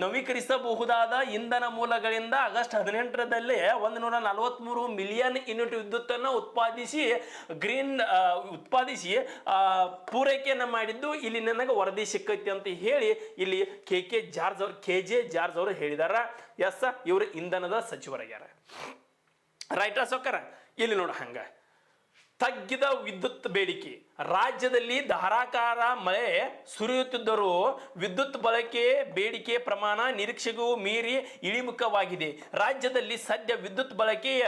ನವೀಕರಿಸಬಹುದಾದ ಇಂಧನ ಮೂಲಗಳಿಂದ ಆಗಸ್ಟ್ ಹದಿನೆಂಟರಲ್ಲೇ ಒಂದು ನೂರ ನಲವತ್ಮೂರು ಮಿಲಿಯನ್ ಯೂನಿಟ್ ವಿದ್ಯುತ್ತನ್ನು ಉತ್ಪಾದಿಸಿ, ಗ್ರೀನ್ ಉತ್ಪಾದಿಸಿ ಪೂರೈಕೆಯನ್ನ ಮಾಡಿದ್ದು. ಇಲ್ಲಿ ನನಗೆ ವರದಿ ಸಿಕ್ಕೈತಿ ಅಂತ ಹೇಳಿ ಇಲ್ಲಿ ಕೆ ಕೆ ಜಾರ್ಜ್ ಅವರು, ಕೆ ಜೆ ಜಾರ್ಜ್ ಅವರು ಹೇಳಿದಾರ ಎಸ್ ಇವರು ಇಂಧನದ ಸಚಿವರಾಗ್ಯಾರ. ರೈಟ್ ಸೊಕ್ಕರ ಇಲ್ಲಿ ನೋಡ ಹಂಗ. ತಗ್ಗಿದ ವಿದ್ಯುತ್ ಬೇಡಿಕೆ. ರಾಜ್ಯದಲ್ಲಿ ಧಾರಾಕಾರ ಮಳೆ ಸುರಿಯುತ್ತಿದ್ದರೂ ವಿದ್ಯುತ್ ಬಳಕೆ, ಬೇಡಿಕೆ ಪ್ರಮಾಣ ನಿರೀಕ್ಷೆಗೂ ಮೀರಿ ಇಳಿಮುಖವಾಗಿದೆ. ರಾಜ್ಯದಲ್ಲಿ ಸದ್ಯ ವಿದ್ಯುತ್ ಬಳಕೆಯ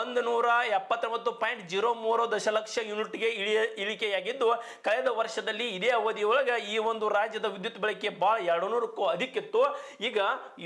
ಒಂದು ನೂರ ಎಪ್ಪತ್ತೊಂಬತ್ತು ಪಾಯಿಂಟ್ ಜೀರೋ ಮೂರು ದಶಲಕ್ಷ ಯೂನಿಟ್ಗೆ ಇಳಿ, ಇಳಿಕೆಯಾಗಿದ್ದು, ಕಳೆದ ವರ್ಷದಲ್ಲಿ ಇದೇ ಅವಧಿಯೊಳಗೆ ಈ ಒಂದು ರಾಜ್ಯದ ವಿದ್ಯುತ್ ಬಳಕೆ ಭಾಳ ಎರಡು ನೂರಕ್ಕೂ ಅಧಿಕಿತ್ತು ಈಗ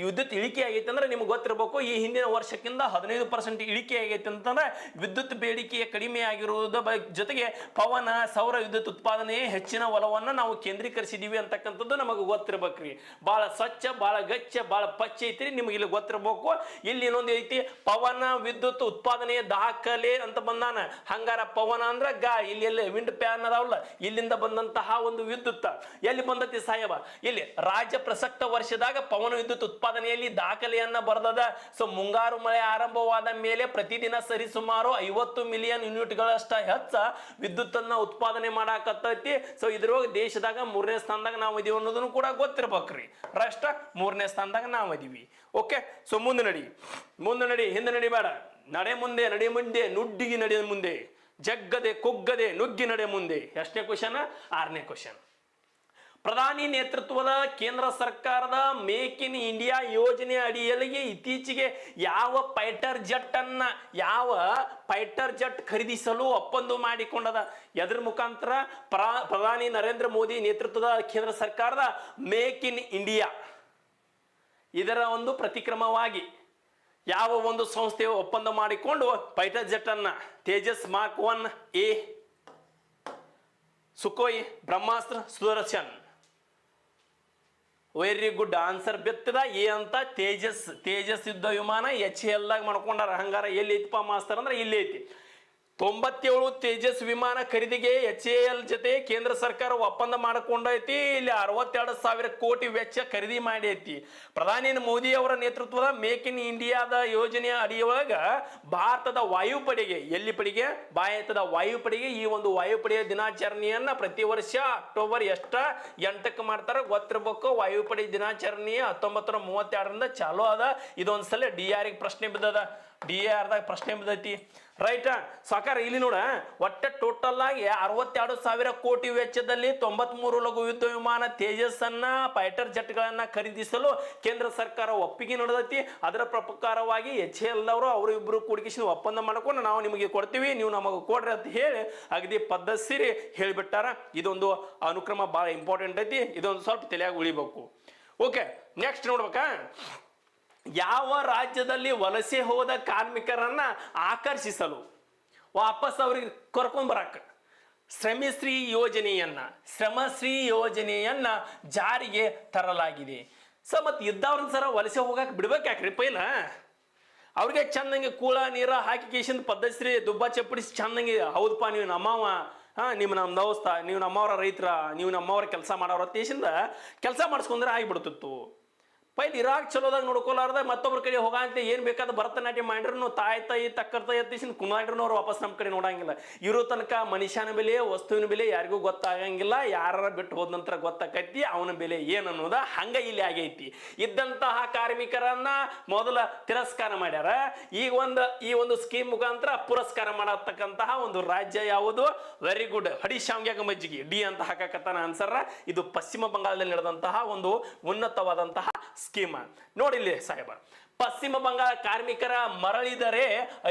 ವಿದ್ಯುತ್ ಇಳಿಕೆ ಆಗೈತೆ ಅಂದ್ರೆ ನಿಮ್ಗೆ ಗೊತ್ತಿರಬೇಕು, ಈ ಹಿಂದಿನ ವರ್ಷಕ್ಕಿಂತ ಹದಿನೈದು ಪರ್ಸೆಂಟ್ ಇಳಿಕೆ ಆಗೈತೆ ಅಂತಂದ್ರೆ ವಿದ್ಯುತ್ ಬೇಡಿಕೆ ಕಡಿಮೆ ಆಗಿರುವುದ ಜೊತೆಗೆ ಪವನ ಸೌರ ವಿದ್ಯುತ್ ಉತ್ಪಾದನೆಯೇ ಹೆಚ್ಚಿನ ಒಲವನ್ನ ನಾವು ಕೇಂದ್ರೀಕರಿಸಿದೀವಿ ಅಂತಕ್ಕಂಥದ್ದು ನಮಗೆ ಗೊತ್ತಿರ್ಬೇಕ್ರಿ. ಬಹಳ ಸ್ವಚ್ಛ ಬಹಳ ಗಚ್ಚ ಬಹಳ ಪಚ್ಚ ಐತ್ರಿ ನಿಮ್ಗೆ ಇಲ್ಲಿ ಗೊತ್ತಿರ್ಬೇಕು. ಇಲ್ಲಿ ಇನ್ನೊಂದು ಐತಿ, ಪವನ ವಿದ್ಯುತ್ ಉತ್ಪಾದನೆಯ ದಾಖಲೆ ಅಂತ ಬಂದಾನ. ಹಂಗಾರ ಪವನ ಅಂದ್ರ ಗಾ, ಇಲ್ಲಿ ಎಲ್ಲಿ ವಿಂಡ್ ಪ್ಯಾನ್ ಅದಾವಲ್ಲ, ಇಲ್ಲಿಂದ ಬಂದಂತಹ ಒಂದು ವಿದ್ಯುತ್. ಎಲ್ಲಿ ಬಂದತಿ ಸಾಹೇಬ? ಇಲ್ಲಿ ರಾಜ್ಯ ಪ್ರಸಕ್ತ ವರ್ಷದಾಗ ಪವನ ವಿದ್ಯುತ್ ಉತ್ಪಾದನೆಯಲ್ಲಿ ದಾಖಲೆಯನ್ನ ಬರೆದದ. ಸೊ ಮುಂಗಾರು ಮಳೆ ಆರಂಭವಾದ ಮೇಲೆ ಪ್ರತಿದಿನ ಸರಿಸುಮಾರು ಐವತ್ತು ಮಿಲಿಯನ್ ಯೂನಿಟ್ಗಳಷ್ಟ ಹೆಚ್ಚ ವಿದ್ಯುತ್ ಅನ್ನ ಉತ್ಪಾದನೆ ಮಾಡಾಕತ್ತೈತಿ. ಸೊ ಇದ್ರೊಳಗೆ ದೇಶದಾಗ ಮೂರನೇ ಸ್ಥಾನದಾಗ ನಾವು ಇದೀವಿ ಅನ್ನೋದನ್ನು ಕೂಡ ಗೊತ್ತಿರ್ಬೇಕ್ರಿ. ರಾಷ್ಟ್ರ ಮೂರನೇ ಸ್ಥಾನದಾಗ ನಾವು ಇದೀವಿ. ಓಕೆ ಸೊ ಮುಂದೆ ನಡಿ. ಮುಂದೆ ನಡಿ. ಹಿಂದೆ ನಡಿ ಬೇಡ. ನಡೆ ಮುಂದೆ ನಡೆ ಮುಂದೆ, ನುಡ್ಡಿಗಿ ನಡೆ ಮುಂದೆ. ಜಗ್ಗದೆ, ಕುಗ್ಗದೆ, ನುಗ್ಗಿ ನಡೆ ಮುಂದೆ. ಎಷ್ಟನೇ ಕ್ವಶನ್ ಆರನೇ ಕ್ವಶನ್ ಪ್ರಧಾನಿ ನೇತೃತ್ವದ ಕೇಂದ್ರ ಸರ್ಕಾರದ ಮೇಕ್ ಇನ್ ಇಂಡಿಯಾ ಯೋಜನೆ ಅಡಿಯಲ್ಲಿ ಇತ್ತೀಚೆಗೆ ಯಾವ ಫೈಟರ್ ಜೆಟ್ ಅನ್ನ, ಯಾವ ಫೈಟರ್ ಜೆಟ್ ಖರೀದಿಸಲು ಒಪ್ಪಂದ ಮಾಡಿಕೊಂಡದ? ಎದ್ರ ಮುಖಾಂತರ ಪ್ರ- ಪ್ರಧಾನಿ ನರೇಂದ್ರ ಮೋದಿ ನೇತೃತ್ವದ ಕೇಂದ್ರ ಸರ್ಕಾರದ ಮೇಕ್ ಇನ್ ಇಂಡಿಯಾ ಇದರ ಒಂದು ಪ್ರತಿಕ್ರಮವಾಗಿ ಯಾವ ಒಂದು ಸಂಸ್ಥೆ ಒಪ್ಪಂದ ಮಾಡಿಕೊಂಡು ಫೈಟರ್ ಜೆಟ್ ಅನ್ನ Tejas mark one A Sukhoi Brahmastra Sudarshan very good answer ಬೆತ್ತದ ಏ ಅಂತ ತೇಜಸ್ ತೇಜಸ್ ಯುದ್ಧ ವಿಮಾನ ಎಚ್ ಎಲ್ದಾಗ ಮಾಡ್ಕೊಂಡಾರ. ಹಂಗಾರ ಎಲ್ಲಿ ಐತಿಪ್ಪ ಮಾಸ್ತರ್ ಅಂದ್ರೆ ಇಲ್ಲಿ ಐತಿ. ತೊಂಬತ್ತೇಳು ತೇಜಸ್ ವಿಮಾನ ಖರೀದಿಗೆ ಎಚ್ ಎ ಎಲ್ ಜೊತೆ ಕೇಂದ್ರ ಸರ್ಕಾರ ಒಪ್ಪಂದ ಮಾಡಿಕೊಂಡೈತಿ. ಇಲ್ಲಿ ಅರವತ್ತೆರಡು ಸಾವಿರ ಕೋಟಿ ವೆಚ್ಚ ಖರೀದಿ ಮಾಡೈತಿ ಪ್ರಧಾನಿ ಮೋದಿ ಅವರ ನೇತೃತ್ವದ ಮೇಕ್ ಇನ್ ಇಂಡಿಯಾದ ಯೋಜನೆಯ ಅಡಿಯೊಳಗ ಭಾರತದ ವಾಯುಪಡೆಗೆ ಎಲ್ಲಿ ಪಡೆಗೆ ಭಾರತದ ವಾಯುಪಡೆಗೆ ಈ ಒಂದು ವಾಯುಪಡೆಯ ದಿನಾಚರಣೆಯನ್ನ ಪ್ರತಿ ವರ್ಷ ಅಕ್ಟೋಬರ್ ಎಷ್ಟ ಎಂಟಕ್ಕೆ ಮಾಡ್ತಾರ ಗೊತ್ತಿರ್ಬೇಕು. ವಾಯುಪಡೆ ದಿನಾಚರಣೆ ಹತ್ತೊಂಬತ್ತು ನೂರ ಮೂವತ್ತೆರಡರಿಂದ ಚಾಲೂ ಅದ. ಇದೊಂದ್ಸಲ ಡಿ ಆರ್ ಪ್ರಶ್ನೆ ಬಿದ್ದದ. ಡಿ ಆರ್ದಾಗ ಪ್ರಶ್ನೆ ಬಂದೈತಿ. ರೈಟ್ ಸಾಕಾರ ಇಲ್ಲಿ ನೋಡ, ಒಟ್ಟ ಟೋಟಲ್ ಆಗಿ ಅರವತ್ತೆರಡು ಸಾವಿರ ಕೋಟಿ ವೆಚ್ಚದಲ್ಲಿ ತೊಂಬತ್ಮೂರು ಲಘು ಯುದ್ಧ ವಿಮಾನ ತೇಜಸ್ ಅನ್ನ ಫೈಟರ್ ಜೆಟ್ಗಳನ್ನ ಖರೀದಿಸಲು ಕೇಂದ್ರ ಸರ್ಕಾರ ಒಪ್ಪಿಗೆ ನಡೆದೈತಿ. ಅದರ ಪ್ರಕಾರವಾಗಿ ಎಚ್ ಎಲ್ ಅವರು ಅವರು ಇಬ್ಬರು ಒಪ್ಪಂದ ಮಾಡಿಕೊಂಡು ನಾವು ನಿಮಗೆ ಕೊಡ್ತೀವಿ. ನೀವು ನಮಗೆ ಕೊಡ್ರಿ ಅಂತ ಹೇಳಿ ಅಗದಿ ಪದ್ಧತಿರಿ ಹೇಳಿಬಿಟ್ಟಾರ. ಇದೊಂದು ಅನುಕ್ರಮ ಭಾಳ ಇಂಪಾರ್ಟೆಂಟ್ ಐತಿ. ಇದೊಂದು ಸ್ವಲ್ಪ ತಲೆಯಾಗಿ ಉಳಿಬೇಕು. ಓಕೆ ನೆಕ್ಸ್ಟ್ ನೋಡ್ಬೇಕಾ? ಯಾವ ರಾಜ್ಯದಲ್ಲಿ ವಲಸೆ ಹೋದ ಕಾರ್ಮಿಕರನ್ನ ಆಕರ್ಷಿಸಲು ವಾಪಸ್ ಅವ್ರಿಗೆ ಕರ್ಕೊಂಡ್ ಬರಕ. ಶ್ರಮಶ್ರೀ ಯೋಜನೆಯನ್ನ ಶ್ರಮಶ್ರೀ ಯೋಜನೆಯನ್ನ ಜಾರಿಗೆ ತರಲಾಗಿದೆ. ಸ, ಮತ್ತೆ ಇದ್ದವ್ರನ್ನ ಸರ ವಲಸೆ ಹೋಗಕ್ಕೆ ಬಿಡ್ಬೇಕಾಕ್ರಿ ಪೈಲ ಅವ್ರಿಗೆ ಚಂದಂಗೆ ಕೂಳ ನೀರ ಹಾಕಿ ಕೇಸಿಂದ ಪದ್ಧತಿ ದುಬ್ಬ ಚಪ್ಪಡಿಸಿ ಚಂದಂಗೆ ಹೌದಪ್ಪ ನೀವು ನಮ್ಮವ ಹಾ ನಿಮ್ಮ ನಮ್ಮ ದೋಸ್ತ, ನೀವು ನಮ್ಮವರ ರೈತರ, ನೀವು ನಮ್ಮವರ ಕೆಲಸ ಮಾಡೋರ ತೇಶಿಂದ ಕೆಲಸ ಮಾಡಿಸ್ಕೊಂಡ್ರೆ ಆಗಿಬಿಡ್ತಿತ್ತು. ಪೈಲ್ ಇರಾಕ್ ಚಲೋದಾಗ ನೋಡ್ಕೊಲಾರ್ದ ಮತ್ತೊಬ್ರ ಕಡೆ ಹೋಗಂತ ಏನ್ ಬೇಕಾದ ಭರತನಾಟ್ಯ ಮಾಡಿದ್ರು ತಾಯಿ ತಾಯಿ ತಕ್ಕರ್ ತಾಯಿ ಎತ್ತಿಸಿನ ಕುಮಾರ್ನು ಅವ್ರು ವಾಪಸ್ ನಮ್ಮ ಕಡೆ ನೋಡಂಗಿಲ್ಲ. ಇರೋ ತನಕ ಮನುಷ್ಯನ ಬೆಲೆ, ವಸ್ತುವಿನ ಬೆಲೆ ಯಾರಿಗೂ ಗೊತ್ತಾಗಂಗಿಲ್ಲ. ಯಾರ ಬಿಟ್ಟು ಹೋದ ನಂತರ ಗೊತ್ತಾಕೈತಿ ಅವನ ಬೆಲೆ ಏನು ಅನ್ನೋದ ಹಂಗ ಇಲ್ಲಿ ಆಗೈತಿ. ಇದ್ದಂತಹ ಕಾರ್ಮಿಕರನ್ನ ಮೊದಲ ತಿರಸ್ಕಾರ ಮಾಡ್ಯಾರ. ಈಗ ಒಂದು, ಈ ಒಂದು ಸ್ಕೀಮ್ ಮುಖಾಂತರ ಪುರಸ್ಕಾರ ಮಾಡತಕ್ಕಂತಹ ಒಂದು ರಾಜ್ಯ ಯಾವುದು? ವೆರಿ ಗುಡ್ ಹಡಿ ಶಾಂಗ್ಯಾಗ ಮಜ್ಜಿಗೆ. ಡಿ ಅಂತ ಹಾಕಕತ್ತಾನ ಆನ್ಸರ್ ಇದು ಪಶ್ಚಿಮ ಬಂಗಾಳದಲ್ಲಿ ನಡೆದಂತಹ ಒಂದು ಉನ್ನತವಾದಂತಹ ಸ್ಕೀಮ್. ನೋಡಿಲ್ಲಿ ಸಾಹೇಬ. ಪಶ್ಚಿಮ ಬಂಗಾಳ ಕಾರ್ಮಿಕರ ಮರಳಿದರೆ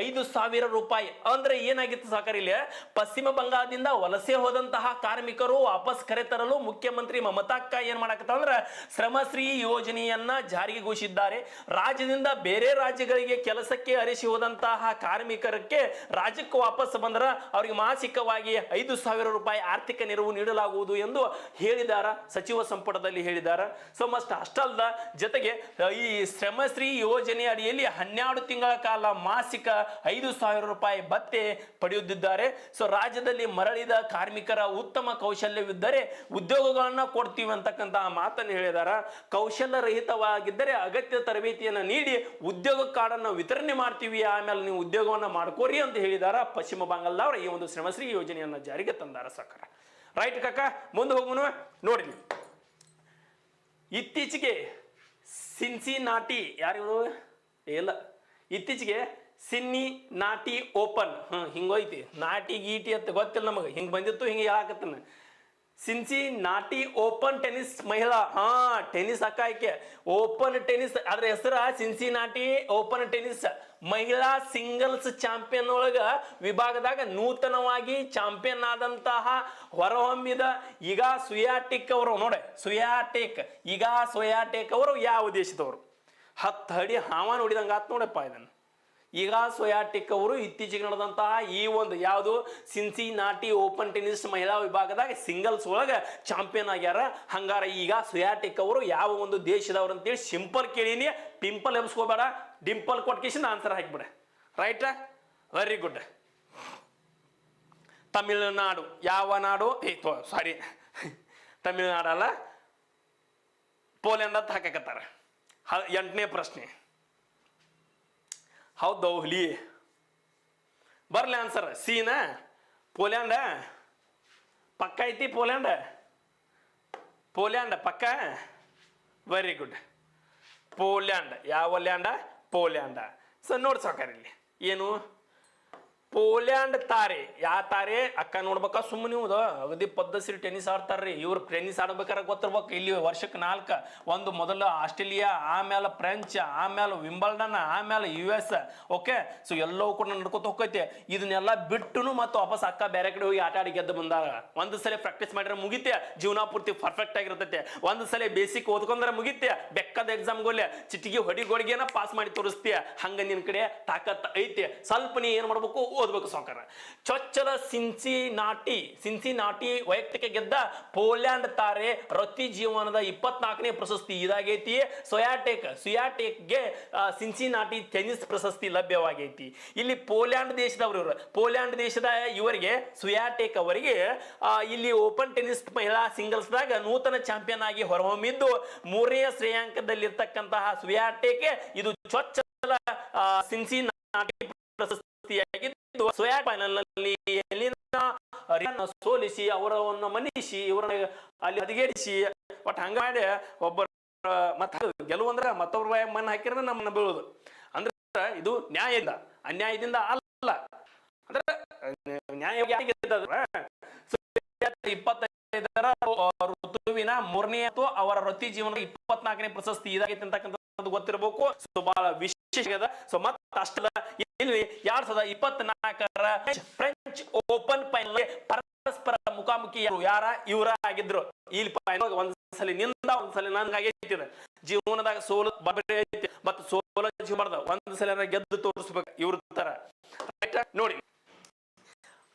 ಐದು ಸಾವಿರ ರೂಪಾಯಿ. ಅಂದ್ರೆ ಏನಾಗಿತ್ತು ಸಾಕರ್ ಇಲ್ಲಿ? ಪಶ್ಚಿಮ ಬಂಗಾಳದಿಂದ ವಲಸೆ ಹೋದಂತಹ ಕಾರ್ಮಿಕರು ವಾಪಸ್ ಕರೆತರಲು ಮುಖ್ಯಮಂತ್ರಿ ಮಮತಾಕ್ಕ ಏನ್ ಮಾಡಕತ್ತ ಅಂದ್ರೆ ಶ್ರಮಶ್ರೀ ಯೋಜನೆಯನ್ನ ಜಾರಿಗೆ ಘೋಷಿಸಿದ್ದಾರೆ ರಾಜ್ಯದಿಂದ ಬೇರೆ ರಾಜ್ಯಗಳಿಗೆ ಕೆಲಸಕ್ಕೆ ಅರಿಸಿ ಹೋದಂತಹ ಕಾರ್ಮಿಕರಕ್ಕೆ ರಾಜ್ಯಕ್ಕೆ ವಾಪಸ್ ಬಂದ್ರ ಅವರಿಗೆ ಮಾಸಿಕವಾಗಿ ಐದು ಸಾವಿರ ರೂಪಾಯಿ ಆರ್ಥಿಕ ನೆರವು ನೀಡಲಾಗುವುದು ಎಂದು ಹೇಳಿದಾರ, ಸಚಿವ ಸಂಪುಟದಲ್ಲಿ ಹೇಳಿದಾರ. ಸೊ ಮಸ್ಟ್ ಅಷ್ಟಲ್ದ ಜೊತೆಗೆ ಈ ಶ್ರಮಶ್ರೀ ಯೋಜನೆ ಅಡಿಯಲ್ಲಿ ಹನ್ನೆರಡು ತಿಂಗಳ ಕಾಲ ಮಾಸಿಕ ಐದು ಸಾವಿರ ರೂಪಾಯಿ ಭತ್ತೆ ಪಡೆಯುತ್ತಿದ್ದಾರೆ. ಸೊ, ರಾಜ್ಯದಲ್ಲಿ ಮರಳಿದ ಕಾರ್ಮಿಕರ ಉತ್ತಮ ಕೌಶಲ್ಯವಿದ್ದರೆ ಉದ್ಯೋಗಗಳನ್ನ ಕೊಡ್ತೀವಿ ಅಂತಕ್ಕಂತಹ ಮಾತನ್ನು ಹೇಳಿದಾರ. ಕೌಶಲ್ಯ ರಹಿತವಾಗಿದ್ದರೆ ಅಗತ್ಯ ತರಬೇತಿಯನ್ನು ನೀಡಿ ಉದ್ಯೋಗ ಕಾರ್ಡನ್ನು ವಿತರಣೆ ಮಾಡ್ತೀವಿ. ಆಮೇಲೆ ನೀವು ಉದ್ಯೋಗವನ್ನ ಮಾಡ್ಕೋರಿ ಅಂತ ಹೇಳಿದಾರ. ಪಶ್ಚಿಮ ಬಂಗಾಳದವರು ಈ ಒಂದು ಶ್ರಮಶ್ರೀ ಯೋಜನೆಯನ್ನ ಜಾರಿಗೆ ತಂದಾರ ಸರ್ಕಾರ. ರೈಟ್ ಕಾಕ ಮುಂದೆ ಹೋಗುನು ನೋಡಿ ಇತ್ತೀಚೆಗೆ ಸಿನ್ಸಿ ನಾಟಿ ಯಾರಿವರು ಇಲ್ಲ. ಇತ್ತೀಚೆಗೆ ಸಿನ್ನಿ ನಾಟಿ ಓಪನ್. ಹ್ಮ್ ಹಿಂಗೋಯ್ತಿ. ನಾಟಿ, ಗೀಟಿ ಅಂತ ಗೊತ್ತಿಲ್ಲ ನಮಗೆ. ಹಿಂಗೆ ಬಂದಿತ್ತು, ಹಿಂಗೆ ಹೇಳಾಕತ್ತನ. ಸಿನ್ಸಿ ನಾಟಿ ಓಪನ್ ಟೆನಿಸ್ ಮಹಿಳಾ. ಹಾ, ಟೆನಿಸ್ ಅಕ್ಕ ಓಪನ್ ಟೆನಿಸ್, ಅದ್ರ ಹೆಸರ ಸಿನ್ಸಿ ನಾಟಿ ಓಪನ್ ಟೆನ್ನಿಸ್ ಮಹಿಳಾ ಸಿಂಗಲ್ಸ್ ಚಾಂಪಿಯನ್ ಒಳಗ ವಿಭಾಗದಾಗ ನೂತನವಾಗಿ ಚಾಂಪಿಯನ್ ಆದಂತಹ ಹೊರಹೊಮ್ಮಿದ ಈಗ ಸುಯಾಟಿಕ್ ಅವರು ನೋಡಿ, ಸುಯಾಟೇಕ್, ಈಗ ಸುಯಾಟಿಕ್ ಅವರು ಯಾವ ದೇಶದವರು? ಹತ್ತು ಅಡಿ ಹಾವ ನೋಡಿದಂಗೆ ಆತ್ ನೋಡಪ್ಪ ಇದನ್ನು. ಈಗ ಸೊಯಾಟಿಕ್ ಅವರು ಇತ್ತೀಚೆಗೆ ನಡೆದಂತಹ ಈ ಒಂದು ಯಾವುದು ಸಿನ್ಸಿ ನಾಟಿ ಓಪನ್ ಟೆನಿಸ್ ಮಹಿಳಾ ವಿಭಾಗದಾಗ ಸಿಂಗಲ್ಸ್ ಒಳಗೆ ಚಾಂಪಿಯನ್ ಆಗ್ಯಾರ. ಹಂಗಾರ ಈಗ ಸೊಯಾಟಿಕ್ ಅವರು ಯಾವ ಒಂದು ದೇಶದವ್ರು ಅಂತೇಳಿ ಸಿಂಪಲ್ ಕೇಳೀನಿ ಪಿಂಪಲ್ ಎಬ್ಸ್ಕೋಬೇಡ. ಡಿಂಪಲ್ ಕೊಟ್ಕೇಶನ್ ಆನ್ಸರ್ ಹಾಕಿಬಿಡ. Right very good Tamil Nadu. ಯಾವ ನಾಡು? ಏ ಸಾರಿ ತಮಿಳುನಾಡಲ್ಲ ಪೋಲೆಂಡ್ ಅಂತ ಹಾಕಕತ್ತಾರ ಹ, ಎಂಟನೇ ಪ್ರಶ್ನೆ. ಹೌದು ಹುಲಿ? ಬರ್ಲಿ ಆನ್ಸರ್ ಸೀನಾ ಪೋಲ್ಯಾಂಡ ಪಕ್ಕ ಐತಿ ಪೋಲ್ಯಾಂಡ ಪೋಲ್ಯಾಂಡ ಪಕ್ಕ? ವೆರಿ ಗುಡ್ ಪೋಲ್ಯಾಂಡ್ ಯಾವ ಲ್ಯಾಂಡ ಪೋಲ್ಯಾಂಡ ಸೊ ನೋಡಿ ಸಾಕಾರ ಇಲ್ಲಿ. ಏನು? ಪೋಲ್ಯಾಂಡ್ ತಾರೆ. ಯಾ ತಾರೆ? ಅಕ್ಕ ನೋಡ್ಬೇಕ ಸುಮ್ಮನೆ ನೀವು ಅಗದಿ ಪದ್ಧತಿ ಟೆನ್ನಿಸ್ ಆಡ್ತಾರ್ರಿ. ಇವ್ರು ಟೆನ್ನಿಸ್ ಆಡ್ಬೇಕಾರೆ ಗೊತ್ತಿರ್ಬೇಕು. ಇಲ್ಲಿ ವರ್ಷಕ್ಕೆ ನಾಲ್ಕು, ಒಂದು ಮೊದಲು ಆಸ್ಟ್ರೇಲಿಯಾ ಆಮೇಲೆ ಫ್ರೆಂಚ್ ಆಮೇಲೆ ವಿಂಬಲ್ಡನ್ ಆಮೇಲೆ ಯು ಎಸ್, ಓಕೆ? ಸೊ ಎಲ್ಲವೂ ಕೂಡ ನಡ್ಕೊತ ಹೋಗೈತೆ ಇದನ್ನೆಲ್ಲ ಬಿಟ್ಟುನು ಮತ್ತೆ ವಾಪಸ್ ಅಕ್ಕ ಬೇರೆ ಕಡೆ ಹೋಗಿ ಆಟ ಆಡಿ ಗೆದ್ದು ಬಂದಾಗ ಒಂದು ಸಲ ಪ್ರಾಕ್ಟೀಸ್ ಮಾಡಿದ್ರೆ ಮುಗಿತೆ. ಜೀವನ ಪೂರ್ತಿ ಪರ್ಫೆಕ್ಟ್ ಆಗಿರ್ತೈತೆ. ಒಂದು ಸಲ ಬೇಸಿಕ್ ಓದ್ಕೊಂಡ್ರೆ ಮುಗಿತೆ. ಬೆಕ್ಕದ ಎಕ್ಸಾಮ್ಗೋಲೆ ಚಿಟಿಗೆ ಹೊಡಿ ಗೊಡಿಗೆನ ಪಾಸ್ ಮಾಡಿ ತೋರಿಸ್ತೀಯ. ಹಂಗ ನಿನ್ ಕಡೆ ತಾಕತ್ ಐತೆ. ಸ್ವಲ್ಪ ನೀ ಏನ್ ಮಾಡ್ಬೇಕು? ಓದ್ಬೇಕು ಸಾಕಾರ ಚೊಚ್ಚಲ, ಸಿನ್ಸಿ ನಾಟಿ ಸಿನ್ಸಿ ನಾಟಿ ವೈಯಕ್ತಿಕ ಗೆದ್ದ ಪೋಲ್ಯಾಂಡ್ ತಾರೆ ವೃತ್ತಿ ಜೀವನದ ಇಪ್ಪತ್ನಾಲ್ಕನೇ ಪ್ರಶಸ್ತಿ ಇದಾಗೈತಿ. ಸೊಯಾಟೆಕ್, ಸುಯಾಟೆಕ್ಗೆ ಸಿನ್ಸಿ ನಾಟಿ ಟೆನಿಸ್ ಪ್ರಶಸ್ತಿ ಲಭ್ಯವಾಗೈತಿ. ಇಲ್ಲಿ ಪೋಲ್ಯಾಂಡ್ ದೇಶದವರು ಇವರು. ಪೋಲ್ಯಾಂಡ್ ದೇಶದ ಇವರಿಗೆ, ಸುಯಾಟೆಕ್ ಅವರಿಗೆ ಇಲ್ಲಿ ಓಪನ್ ಟೆನಿಸ್ ಮಹಿಳಾ ಸಿಂಗಲ್ಸ್ದಾಗ ನೂತನ ಚಾಂಪಿಯನ್ ಆಗಿ ಹೊರಹೊಮ್ಮಿದ್ದು ಮೂರನೇ ಶ್ರೇಯಾಂಕದಲ್ಲಿರ್ತಕ್ಕಂತಹ ಸುಯಾಟೆಕ್ ಇದು ಚೊಚ್ಚಲ ಸಿನ್ಸಿ ನಾಟಿ ಪ್ರಶಸ್ತಿಯಾಗಿದ್ದು ಸೋಯಾ ಫೈನಲ್ನಲ್ಲಿ ಎಲ್ಲಿನ ಸೋಲಿಸಿ ಅವರವನ್ನು ಮನ್ನಿಸಿ, ಇವರನ್ನ ಅಲ್ಲಿ ಹದಗೆಡಿಸಿ ಬಟ್ ಹಂಗ ಮಾಡಿ ಒಬ್ಬ ಮತ್ತ ಗೆಲುವಂದ್ರ ಮತ್ತೊಬ್ಬರ ಬಾಯ ಮಣ್ಣು ಹಾಕಿದ್ರೆ ನಮ್ಮನ್ನ ಬೀಳೋದು. ಅಂದ್ರೆ ಇದು ನ್ಯಾಯದಿಂದ ಅನ್ಯಾಯದಿಂದ ಅಲ್ಲ. ಅಂದ್ರೆ, ನ್ಯಾಯ ಇಪ್ಪತ್ತೈದರ ಋತುವಿನ ಮೂರನೇ ಅಥವಾ ಅವರ ವೃತ್ತಿ ಜೀವನ ಇಪ್ಪತ್ನಾಲ್ಕನೇ ಪ್ರಶಸ್ತಿ ಇದಾಗೈತೆ ಗೊತ್ತಿರಬೇಕು. ಸೊ, ಬಹಳ ವಿಶೇಷ ಸೊ ಮತ್ತೆ ಅಷ್ಟಲ್ಲ ಇಲ್ಲಿ ಎರಡ್ ಸಾವಿರದ ಇಪ್ಪತ್ನಾಲ್ಕರ ಫ್ರೆಂಚ್ ಓಪನ್ ಫೈನಲ್ ಪರಸ್ಪರ ಮುಖಾಮುಖಿ ಯಾರು? ಇವರ ಆಗಿದ್ರು. ಇಲ್ಲಿ ಫೈನಲ್ ಒಂದ್ಸಲಿ ನಿಂದ, ಒಂದ್ಸಲಿ ನನ್ಗಾಗೈತಿ. ಜೀವನದಾಗ ಸೋಲು ಬಬ್ಬರಿ ಐತಿ ಮತ್ತು ಸೋಲ ಜೀವನದ ಒಂದ್ಸಲ ಗೆದ್ದು ತೋರಿಸ್ಬೇಕು. ಇವ್ರ ತರ ನೋಡಿ.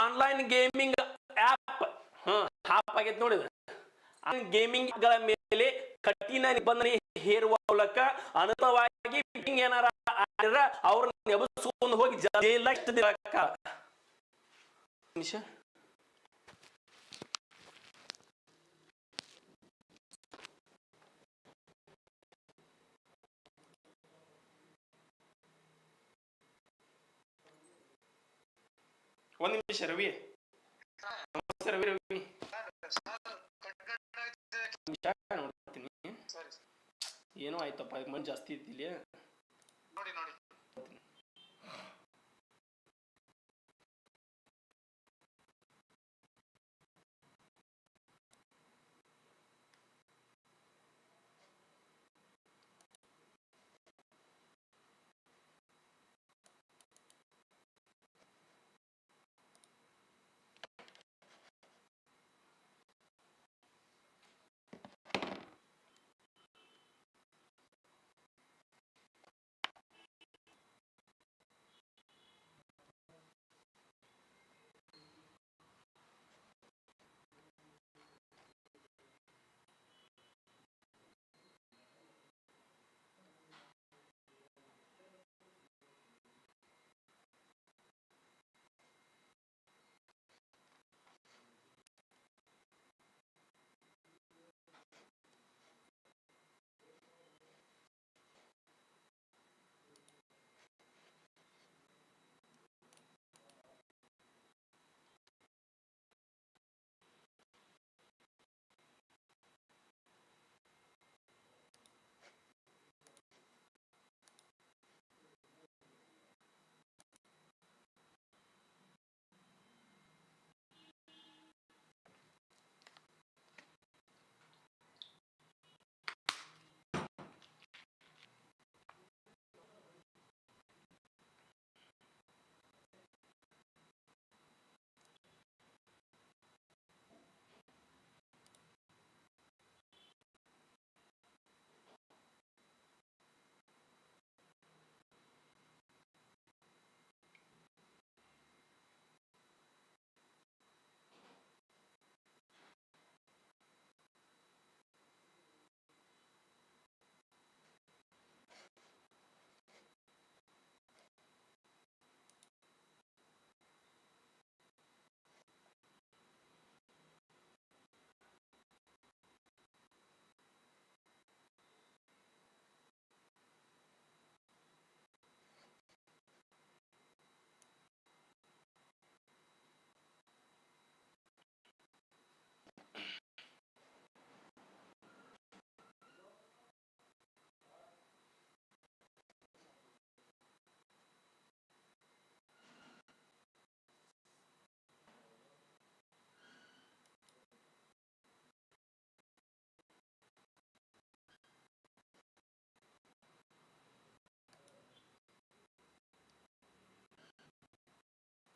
Online gaming app hmm app ಆಗೈತಿ ನೋಡಿ ಗೇಮಿಂಗ್ಗಳ ಮೇಲೆ ಕಠಿಣ ನಿಬಂಧನೆ ಹೇರುವ ಮೂಲಕ ಅನಂತವಾಗಿ ಮೀಟಿಂಗ್ ಏನಾರ ಆಡಿದ್ರ ಅವ್ರನ್ನ ಎಬ್ಸ್ಕೊಂಡು ಹೋಗಿ ಜೈಲ. ನಿಮಿಷ. ಒಂದ್ ನಿಮಿಷ ರವಿ. ನಮಸ್ತೆ ರವಿ ರವಿ. ನೋಡ್ತೀನಿ ಏನೋ ಆಯ್ತಪ್ಪ ಮಂಜು ಜಾಸ್ತಿ ಇದ್ದಿಲ್ಲ. ನೋಡಿ ನೋಡಿ.